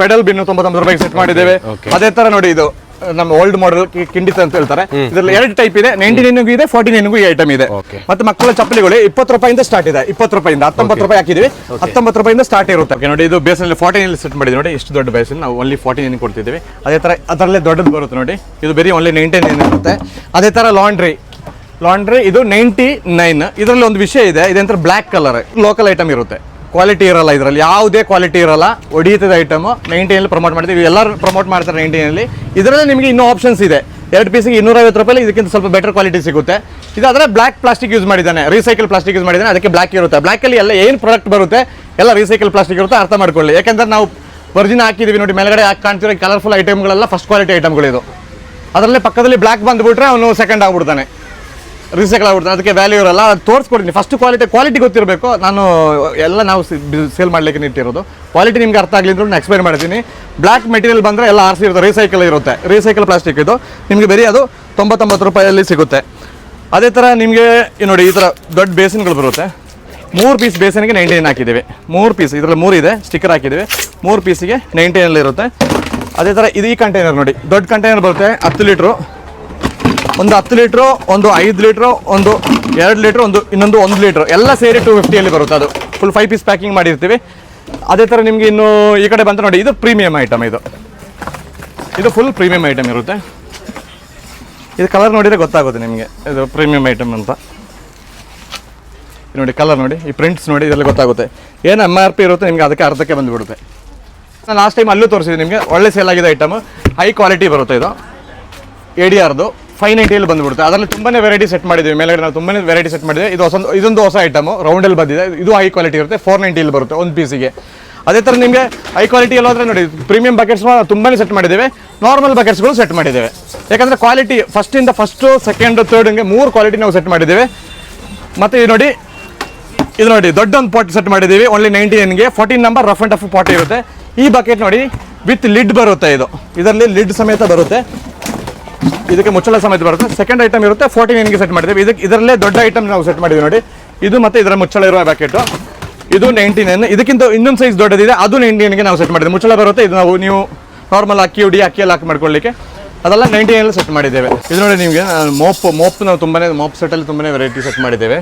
ಪೆಡಲ್ ಬಿನ್ನು ತೊಂಬತ್ತೊಂಬತ್ತು ರೂಪಾಯಿಗೆ ಸೆಟ್ ಮಾಡಿದ್ದೇವೆ. ಅದೇ ತರ ನೋಡಿ ಇದು. ನಮ್ಮ ಓಲ್ಡ್ ಮಾಡೆಲ್ ಕಿಂಡಿಸ್ ಅಂತ ಹೇಳ್ತಾರೆ. ಇದರಲ್ಲಿ ಎರಡು ಟೈಪ್ ಇದೆ. ನೈಂಟಿ ನೈನ್ಗೂ ಇದೆ ಫಾರ್ಟಿ ನೈನ್ಗೂ ಈ ಐಟಮ್ ಇದೆ. ಮತ್ತೆ ಮಕ್ಕಳ ಚಪ್ಪಲಿಗಳು ಇಪ್ಪತ್ತು ರೂಪಾಯಿಂದ ಸ್ಟಾರ್ಟ್ ಇದೆ. ಇಪ್ಪತ್ತು ರೂಪಾಯಿಂದ ಹತ್ತೊಂಬತ್ತು ರೂಪಾಯಿ ಹಾಕಿದ್ವಿ. ಹತ್ತೊಂಬತ್ತು ರೂಪಾಯಿಂದ ಸ್ಟಾರ್ಟ್ ಇರುತ್ತೆ. ಓಕೆ ನೋಡಿ ಇದು ಬೇಸಲ್ಲಿ ಫಾರ್ಟಿ ನೈನ್ ಸೆಟ್ ಮಾಡಿದ್ವಿ ನೋಡಿ ಎಷ್ಟು ದೊಡ್ಡ ಬೇಸಲ್ಲಿ ನಾವು ಓನ್ಲಿ ಫಾರ್ಟಿ ನೈನ್ ಕೊಡ್ತಿದ್ದೀವಿ. ಅದೇ ತರ ಅದರಲ್ಲೇ ದೊಡ್ಡದು ಬರುತ್ತೆ ನೋಡಿ. ಇದು ಬರೀ ಓನ್ಲಿ ನೈಂಟಿ ನೈನ್ ಇರುತ್ತೆ. ಅದೇ ತರ ಲಾಂಡ್ರಿ ಲಾಂಡ್ರಿ ಇದು ನೈಂಟಿ ನೈನ್ ಇದರಲ್ಲಿ ಒಂದು ವಿಷಯ ಇದೆ. ಇದಂತರ ಬ್ಲ್ಯಾಕ್ ಕಲರ್ ಲೋಕಲ್ ಐಟಮ್ ಇರುತ್ತೆ. ಕ್ವಾಲಿಟಿ ಇರಲ್ಲ ಇದರಲ್ಲಿ. ಯಾವುದೇ ಕ್ವಾಲಿಟಿ ಇರಲ್ಲ. ಒಡಿಯುತ್ತದೆ ಐಟಮು ನೈಂಟಿನಲ್ಲಿ ಪ್ರಮೋಟ್ ಮಾಡ್ತೀವಿ ಎಲ್ಲರೂ ಪ್ರಮೋಟ್ ಮಾಡ್ತಾರೆ ನೈಂಟಿನಲ್ಲಿ ಇದರಲ್ಲಿ ನಿಮಗೆ ಇನ್ನೂ ಆಪ್ಷನ್ಸ್ ಇದೆ. ಎರಡು ಪೀಸಿಗೆ ಇನ್ನೂರೈವತ್ತು ರೂಪಾಯಿ ಇದಕ್ಕಿಂತ ಸ್ವಲ್ಪ ಬೆಟರ್ ಕ್ವಾಲಿಟಿ ಸಿಗುತ್ತೆ. ಇದಾದರೆ ಬ್ಲ್ಯಾಕ್ ಪ್ಲಾಸ್ಟಿಕ್ ಯೂಸ್ ಮಾಡಿದ್ದಾನೆ. ರೀಸೈಕಲ್ ಪ್ಲಾಸ್ಟಿಕ್ ಯೂಸ್ ಮಾಡಿದ್ದಾನೆ. ಅದಕ್ಕೆ ಬ್ಲ್ಯಾಕ್ ಇರುತ್ತೆ. ಬ್ಲ್ಯಾಕಲ್ಲಿ ಎಲ್ಲ ಏನು ಪ್ರಾಡಕ್ಟ್ ಬರುತ್ತೆ, ಎಲ್ಲ ರೀಸೈಕಲ್ ಪ್ಲಾಸ್ಟಿಕ್ ಇರುತ್ತೆ, ಅರ್ಥ ಮಾಡ್ಕೊಳ್ಳಿ. ಯಾಕೆಂದರೆ ನಾವು ವರ್ಜಿನ್ ಹಾಕಿದೀವಿ ನೋಡಿ, ಮೇಲ್ಗಡೆ ಹಾಕಿ ಕಾಣ್ತಿರೋ ಕಲರ್ಫುಲ್ ಐಟಮ್ಗಳೆಲ್ಲ ಫಸ್ಟ್ ಕ್ವಾಲಿಟಿ ಐಟಮ್ಗಳಿದು ಅದರಲ್ಲೇ ಪಕ್ಕದಲ್ಲಿ ಬ್ಲ್ಯಾಕ್ ಬಂದುಬಿಟ್ರೆ ಅವನು ಸೆಕೆಂಡ್ ಆಗ್ಬಿಡ್ತಾನೆ. ರೀಸೈಕಲ್ ಆಗ್ಬಿಡ್ತಾನೆ ಅದಕ್ಕೆ ವ್ಯಾಲ್ಯೂ ಇರಲ್ಲ. ಅದು ತೋರಿಸ್ಕೊಡ್ತೀನಿ. ಫಸ್ಟ್ ಕ್ವಾಲಿಟಿ ಕ್ವಾಲಿಟಿ ಗೊತ್ತಿರಬೇಕು. ನಾನು ಎಲ್ಲ ನಾವು ಸೇಲ್ ಮಾಡಲಿಕ್ಕೆ ನಿಟ್ಟಿರೋದು ಕ್ವಾಲಿಟಿ ನಿಮ್ಗೆ ಅರ್ಥ ಆಗಲಿ ಅಂದ್ರೂ ನಾನು ಎಕ್ಸ್ಪ್ಲೈನ್ ಮಾಡ್ತೀನಿ. ಬ್ಲ್ಯಾಕ್ ಮೆಟೀರಿಯಲ್ ಬಂದರೆ ಎಲ್ಲ ಆರ್ಸಿ ಇರುತ್ತೆ. ರೀಸೈಕಲ್ ಇರುತ್ತೆ. ರೀಸೈಕಲ್ ಪ್ಲಾಸ್ಟಿಕ್ ಇದು. ನಿಮಗೆ ಬರೀ ಅದು ತೊಂಬತ್ತೊಂಬತ್ತು ರೂಪಾಯಲ್ಲಿ ಸಿಗುತ್ತೆ. ಅದೇ ಥರ ನಿಮಗೆ ನೋಡಿ, ಈ ಥರ ದೊಡ್ಡ ಬೇಸಿನ್ಗಳು ಬರುತ್ತೆ. ಮೂರು ಪೀಸ್ ಬೇಸಿನ್ಗೆ ನೈಂಟೈನ್ ಹಾಕಿದ್ದೀವಿ. ಮೂರು ಪೀಸ್ ಇದರಲ್ಲಿ ಮೂರು ಇದೆ. ಸ್ಟಿಕ್ಕರ್ ಹಾಕಿದ್ದೀವಿ. ಮೂರು ಪೀಸಿಗೆ ನೈಂಟೈನಲ್ಲಿ ಇರುತ್ತೆ ಅದೇ ಥರ ಇದು ಈ ಕಂಟೈನರ್ ನೋಡಿ. ದೊಡ್ಡ ಕಂಟೈನರ್ ಬರುತ್ತೆ. ಹತ್ತು ಲೀಟ್ರು ಒಂದು ಹತ್ತು ಲೀಟ್ರು, ಒಂದು ಐದು ಲೀಟ್ರು, ಒಂದು ಎರಡು ಲೀಟ್ರ್, ಒಂದು ಇನ್ನೊಂದು ಒಂದು ಲೀಟ್ರ್. ಎಲ್ಲ ಸೇರಿ ಟು ಫಿಫ್ಟಿಯಲ್ಲಿ ಬರುತ್ತೆ ಅದು. ಫುಲ್ ಫೈವ್ ಪೀಸ್ ಪ್ಯಾಕಿಂಗ್ ಮಾಡಿರ್ತೀವಿ. ಅದೇ ಥರ ನಿಮಗೆ ಇನ್ನು ಈ ಕಡೆ ಬಂತು ನೋಡಿ, ಇದು ಪ್ರೀಮಿಯಂ ಐಟಮ್ ಇದು. ಇದು ಫುಲ್ ಪ್ರೀಮಿಯಂ ಐಟಮ್ ಇರುತ್ತೆ. ಇದು ಕಲರ್ ನೋಡಿದರೆ ಗೊತ್ತಾಗುತ್ತೆ ನಿಮಗೆ. ಇದು ಪ್ರೀಮಿಯಂ ಐಟಮ್ ಅಂತ. ನೋಡಿ ಕಲರ್ ನೋಡಿ, ಈ ಪ್ರಿಂಟ್ಸ್ ನೋಡಿ, ಇದೆಲ್ಲ ಗೊತ್ತಾಗುತ್ತೆ. ಏನು ಎಂ ಆರ್ ಪಿ ಇರುತ್ತೆ ನಿಮಗೆ ಅದಕ್ಕೆ ಅರ್ಧಕ್ಕೆ ಬಂದುಬಿಡುತ್ತೆ. ನಾನು ಲಾಸ್ಟ್ ಟೈಮ್ ಅಲ್ಲೂ ತೋರಿಸಿದೆ ನಿಮಗೆ. ಒಳ್ಳೆ ಸೇಲ್ ಆಗಿದೆ ಐಟಮ್ ಹೈ ಕ್ವಾಲಿಟಿ ಬರುತ್ತೆ ಇದು. ಎ ಡಿ ಆರ್ದು ಫೈವ್ ನೈಂಟಿಯಲ್ಲಿ ಬಂದ್ಬಿಡುತ್ತೆ. ಅದರಲ್ಲಿ ತುಂಬಾ ವೆರೈಟಿ ಸೆಟ್ ಮಾಡಿದ್ದೀವಿ. ಮೇಲೆಗಡೆ ನಾವು ತುಂಬಾ ವೆರೈಟಿ ಸೆಟ್ ಮಾಡಿದ್ದೀವಿ. ಇದು ಹೊಸ ಇದೊಂದು ಹೊಸ ಐಟಮು ರೌಂಡಲ್ಲಿ ಬಂದಿದೆ. ಇದು ಹೈ ಕ್ವಾಲಿಟಿ ಇರುತ್ತೆ. ಫೋರ್ ನೈಂಟಿಯಲ್ಲಿ ಬರುತ್ತೆ ಒಂದು ಪೀಸಿಗೆ ಅದೇ ಥರ ನಿಮಗೆ ಹೈ ಕ್ವಾಲಿಟಿ ಎಲ್ಲೋದ್ರೆ ನೋಡಿ ಪ್ರೀಮಿಯಂ ಬಕೆಟ್ಸ್ ತುಂಬಾ ಸೆಟ್ ಮಾಡಿದ್ದೇವೆ. ನಾರ್ಮಲ್ ಬಕೆಟ್ಸ್ಗಳು ಸೆಟ್ ಮಾಡಿದ್ದೇವೆ. ಯಾಕಂದರೆ ಕ್ವಾಲಿಟಿ ಫಸ್ಟಿಂದ ಫಸ್ಟು ಸೆಕೆಂಡ್ ಥರ್ಡ್ ಹಿಂಗೆ ಮೂರು ಕ್ವಾಲಿಟಿ ನಾವು ಸೆಟ್ ಮಾಡಿದ್ದೇವೆ. ಮತ್ತು ಇದು ನೋಡಿ ಇದು ನೋಡಿ, ದೊಡ್ಡ ಒಂದು ಪಾಟ್ ಸೆಟ್ ಮಾಡಿದ್ದೀವಿ. Only ninety ನೈನ್ಗೆ fourteen number rough and tough pot ಇರುತ್ತೆ. ಈ ಬಕೆಟ್ ನೋಡಿ ವಿತ್ ಲಿಡ್ ಬರುತ್ತೆ ಇದು. ಇದರಲ್ಲಿ ಲಿಡ್ ಸಮೇತ ಬರುತ್ತೆ. ಇದಕ್ಕೆ ಮುಚ್ಚಳ ಸಮೇತ ಬರುತ್ತೆ. ಸೆಕೆಂಡ್ ಐಟಮ್ ಇರುತ್ತೆ ಫೋರ್ಟಿ ನೈನ್ಗೆ ಸೆಟ್ ಮಾಡಿದ್ದೀವಿ. ಇದಕ್ಕೆ ಇದರಲ್ಲೇ ದೊಡ್ಡ ಐಟಮ್ ನಾವು ಸೆಟ್ ಮಾಡಿದ್ದೀವಿ ನೋಡಿ. ಇದು ಮತ್ತೆ ಇದರ ಮುಚ್ಚಳ ಇರುವ ಬ್ಯಾಕೆಟು ಇದು ನೈಂಟಿ ನೈನ್ ಇದಕ್ಕಿಂತ ಇನ್ನೊಂದು ಸೈಜ್ ದೊಡ್ಡದಿದೆ, ಅದು ನೈಂಟಿ ನೈನ್ಗೆ ನಾವು ಸೆಟ್ ಮಾಡಿದ್ದೀವಿ. ಮುಚ್ಚಳ ಬರುತ್ತೆ, ಇದು ನಾವು ನೀವು ನಾರ್ಮಲ್ ಅಕ್ಕಿ ಉಡಿ ಅಕ್ಕಿಯಲ್ಲಿ ಹಾಕಿ ಮಾಡ್ಕೊಳ್ಳಿಕ್ಕೆ. ಅದೆಲ್ಲ ನೈಂಟಿ ನೈನಲ್ಲಿ ಸೆಟ್ ಮಾಡಿದ್ದೇವೆ. ಇದು ನೋಡಿ ನಿಮಗೆ ಮೋಪ್ ಮೋಪ್ ನಾವು ತುಂಬಾ ಮೋಪ್ ಸೆಟ್ಟಲ್ಲಿ ತುಂಬಾ ವೆರೈಟಿ ಸೆಟ್ ಮಾಡಿದ್ದೇವೆ.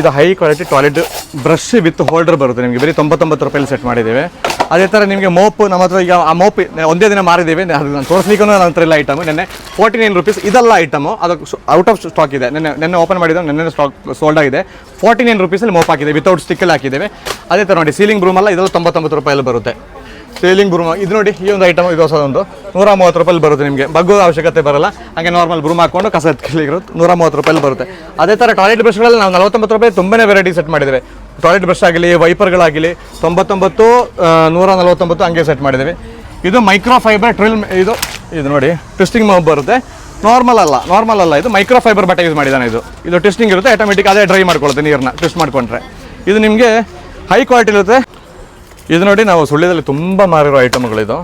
ಇದು high quality toilet brush with holder ಬರುತ್ತೆ ನಿಮಗೆ. ಬರೀ ತೊಂಬತ್ತೊಂಬತ್ತು ರೂಪಾಯಲ್ಲಿ ಸೆಟ್ ಮಾಡಿದ್ದೇವೆ. ಅದೇ ಥರ ನಿಮಗೆ ಮೋಪ್, ನಮ್ಮ ಹತ್ರ ಈಗ ಆ ಮೋಪ್ ಒಂದೇ ದಿನ ಮಾರಿದ್ದೀವಿ. ಅದು ನಾನು ತೋರಿಸ್ಲಿಕ್ಕೂ ನನ್ನ ಹತ್ರ ಎಲ್ಲ ಐಟಮ್ ನೆನ್ನೆ ಫೋರ್ಟಿ ನೈನ್ ರುಪೀಸ್ ಇದೆಲ್ಲ ಐಟಮು ಅದು ಔಟ್ ಆಫ್ ಸ್ಟಾಕ್ ಇದೆ. ನೆನ್ನೆ ನೆನ್ನೆ ಓಪನ್ ಮಾಡಿದ್ದು, ನೆನ್ನೆ ಸ್ಟಾಕ್ ಸೋಲ್ಡ್ ಆಗಿದೆ. ಫೋರ್ಟಿ ನೈನ್ ರುಪೀಸಲ್ಲಿ ಮೋಪ್ ಹಾಕಿದೆ ವಿತೌಟ್ ಸ್ಟಿಕ್ಕಲ್ಲಿ ಹಾಕಿದ್ದೇವೆ. ಅದೇ ಥರ ನೋಡಿ ಸೀಲಿಂಗ್ ರೂಮಲ್ಲ ಇದೆಲ್ಲ ತೊಂಬತ್ತೊಂಬತ್ತು ರೂಪಾಯಲ್ಲಿ ಬರುತ್ತೆ. Ceiling broom. ಇದು ನೋಡಿ, ಈ ಒಂದು ಐಟಮ್ ಇದು ಹೊಸದೊಂದು ನೂರ ಮೂವತ್ತು ರೂಪಾಯಿ ಬರುತ್ತೆ ನಿಮಗೆ. ಬಗ್ಗೋ ಅವಶ್ಯಕತೆ ಬರಲ್ಲ. ಹಾಗೆ ನಾರ್ಮಲ್ ಬ್ರೂಮ್ ಹಾಕೊಂಡು ಕಸ ಎತ್ಕಲಿಗಿರುತ್ತೆ ನೂರ ಮೂವತ್ತು ರೂಪಾಯಿ ಬರುತ್ತೆ. ಅದೇ ಥರ ಟಾಯ್ಲೆಟ್ ಬ್ರಷ್ಗಳಲ್ಲಿ ನಾವು ನಲವತ್ತೊಂಬತ್ತು ರೂಪಾಯಿ ತುಂಬನೇ ವೆರೈಟಿ ಸೆಟ್ ಮಾಡಿದ್ದೇವೆ. ಟಾಯ್ಲೆಟ್ ಬ್ರಷ್ ಆಗಲಿ ವೈಪರ್ಗಳಾಗಲಿ ತೊಂಬತ್ತೊಂಬತ್ತು ನೂರ ನಲವತ್ತೊಂಬತ್ತು ಹಂಗೆ ಸೆಟ್ ಮಾಡಿದ್ದೇವೆ. ಇದು ಮೈಕ್ರೋ ಫೈಬರ್ ಟ್ರಿಲ್ ಇದು ಇದು ನೋಡಿ ಟ್ವಿಸ್ಟಿಂಗ್ ಮೌಬ್ ಬರುತ್ತೆ. ನಾರ್ಮಲ್ ಅಲ್ಲ ನಾರ್ಮಲ್ ಅಲ್ಲ ಇದು. ಮೈಕ್ರೋ ಫೈಬರ್ ಬಟ್ಟೆ ಯೂಸ್ ಮಾಡಿದ್ದಾನೆ ಇದು. ಇದು ಟ್ವಿಸ್ಟಿಂಗ್ ಇರುತ್ತೆ ಆಟೋಮೆಟಿಕ್ ಅದೇ ಡ್ರೈ ಮಾಡ್ಕೊಳುತ್ತೆ ನೀರನ್ನ ಟ್ವಿಸ್ಟ್ ಮಾಡ್ಕೊಂಡ್ರೆ. ಇದು ನಿಮಗೆ ಹೈ ಕ್ವಾಲಿಟಿ ಇರುತ್ತೆ. ಇದು ನೋಡಿ ನಾವು ಸುಳ್ಳ್ಯದಲ್ಲಿ ತುಂಬ ಮಾರಿರೋ ಐಟಮ್ಗಳಿದು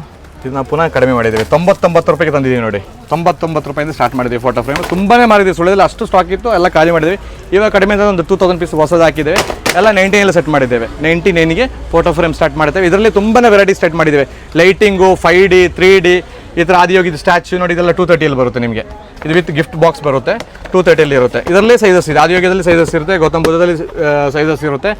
ಇದು ನಾವು ಪುನಃ ಕಡಿಮೆ ಮಾಡಿದ್ದೀವಿ. ತೊಂಬತ್ತೊಂಬತ್ತು ರೂಪಾಯಿಗೆ ತಂದಿದ್ದೀವಿ ನೋಡಿ. ತೊಂಬತ್ತೊಂಬತ್ತು ರೂಪಾಯಿಂದ ಸ್ಟಾರ್ಟ್ ಮಾಡಿದ್ದೀವಿ ಫೋಟೋ ಫ್ರೇಮ್ ತುಂಬಾ ಮಾರಿದ್ದೀವಿ. ಸುಳ್ಳ್ಯದಲ್ಲಿ ಅಷ್ಟು ಸ್ಟಾಕ್ ಇತ್ತು ಎಲ್ಲ ಖಾಲಿ ಮಾಡಿದ್ವಿ ಇವಾಗ ಕಡಿಮೆ ಅಂದರೆ ಒಂದು ಟೂ ತೌಸಂಡ್ ಪೀಸ್ ಹೊಸದು ಹಾಕಿದ್ದೇವೆ. ಎಲ್ಲ ನೈಂಟೀನಲ್ಲಿ ಸೆಟ್ ಮಾಡಿದ್ದೇವೆ. ನೈಂಟಿ ನೈನ್ಗೆ ಫೋಟೋ ಫ್ರೇಮ್ ಸ್ಟಾರ್ಟ್ ಮಾಡ್ತೇವೆ ಇದರಲ್ಲಿ ತುಂಬಾ ವೆರೈಟಿ ಸ್ಟಾರ್ಟ್ ಮಾಡಿದ್ದೇವೆ. Lighting five D three D ಈ ಥರ ಆದಿಯೋಗಿದ ಸ್ಟ್ಯಾಚ್ಯೂ ನೋಡಿ ಇದೆಲ್ಲ ಟೂ ತರ್ಟಿಯಲ್ಲಿ ಬರುತ್ತೆ ನಿಮಗೆ. ಇದು ವಿತ್ ಗಿಫ್ಟ್ ಬಾಕ್ಸ್ ಬರುತ್ತೆ. ಟೂ ತರ್ಟಿಯಲ್ಲಿ ಇರುತ್ತೆ. ಇದರಲ್ಲೇ ಸೈಜಸ್ ಇದೆ. ಆದಿಯೋಗದಲ್ಲಿ ಸೈಜಸ್ ಇರುತ್ತೆ ಗೌತಮ್ ಬುದ್ಧದಲ್ಲಿ ಸೈಜಸ್ ಇರುತ್ತೆ.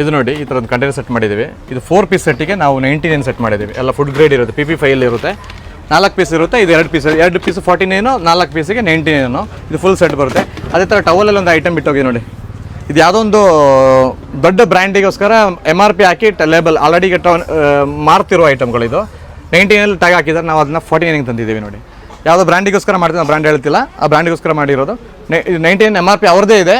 ಇದು ನೋಡಿ, ಈ ಥರದ್ದು ಕಂಟೈನರ್ ಸೆಟ್ ಮಾಡಿದ್ದೀವಿ. ಇದು ಫೋರ್ ಪೀಸ್ ಸೆಟ್ಟಿಗೆ ನಾವು ನೈಂಟಿ ನೈನ್ ಸೆಟ್ ಮಾಡಿದ್ದೀವಿ. ಎಲ್ಲ ಫುಡ್ ಗ್ರೇಡ್ ಇರುತ್ತೆ ಪಿ ಪಿ ಫೈಲ್ ಇರುತ್ತೆ. ನಾಲ್ಕು ಪೀಸ್ ಇರುತ್ತೆ, ಇದು ಎರಡು ಪೀಸ್ ಎರಡು ಪೀಸ್ ಫಾರ್ಟಿ ನೈನು ನಾಲ್ಕು ಪೀಸಿಗೆ ನೈಂಟಿ ನೈನು ಇದು ಫುಲ್ ಸೆಟ್ ಬರುತ್ತೆ. ಅದೇ ಥರ ಟವಲಲ್ಲಿ ಒಂದು ಐಟಮ್ ಬಿಟ್ಟೋಗಿ ನೋಡಿ. ಇದು ಯಾವುದೋ ಒಂದು ದೊಡ್ಡ ಬ್ರ್ಯಾಂಡಿಗೋಸ್ಕರ ಎಂ ಆರ್ ಪಿ ಹಾಕಿ ಲೇಬಲ್ ಆಲ್ರೆಡಿ ಗೆಟ್ ಮಾರ್ತಿರೋ ಐಟಮ್ಗಳಿದು ನೈಂಟಿ ನೈನಲ್ಲಿ ಟ್ಯಾಗ್ ಹಾಕಿದ್ದಾರೆ, ನಾವು ಅದನ್ನ ಫಾರ್ಟಿ ನೈನ್ಗೆ ತಂದಿದ್ದೀವಿ ನೋಡಿ. ಯಾವುದೋ ಬ್ರ್ಯಾಂಡಿಗೋಸ್ಕರ ಮಾಡ್ತೀವಿ ನಾವು ಬ್ರ್ಯಾಂಡ್ ಹೇಳ್ತಿಲ್ಲ. ಆ ಬ್ರ್ಯಾಂಡಿಗೋಸ್ಕರ ಮಾಡಿರೋದು. Ninety nine M R P ಅವ್ರದ್ದೇ ಇದೆ.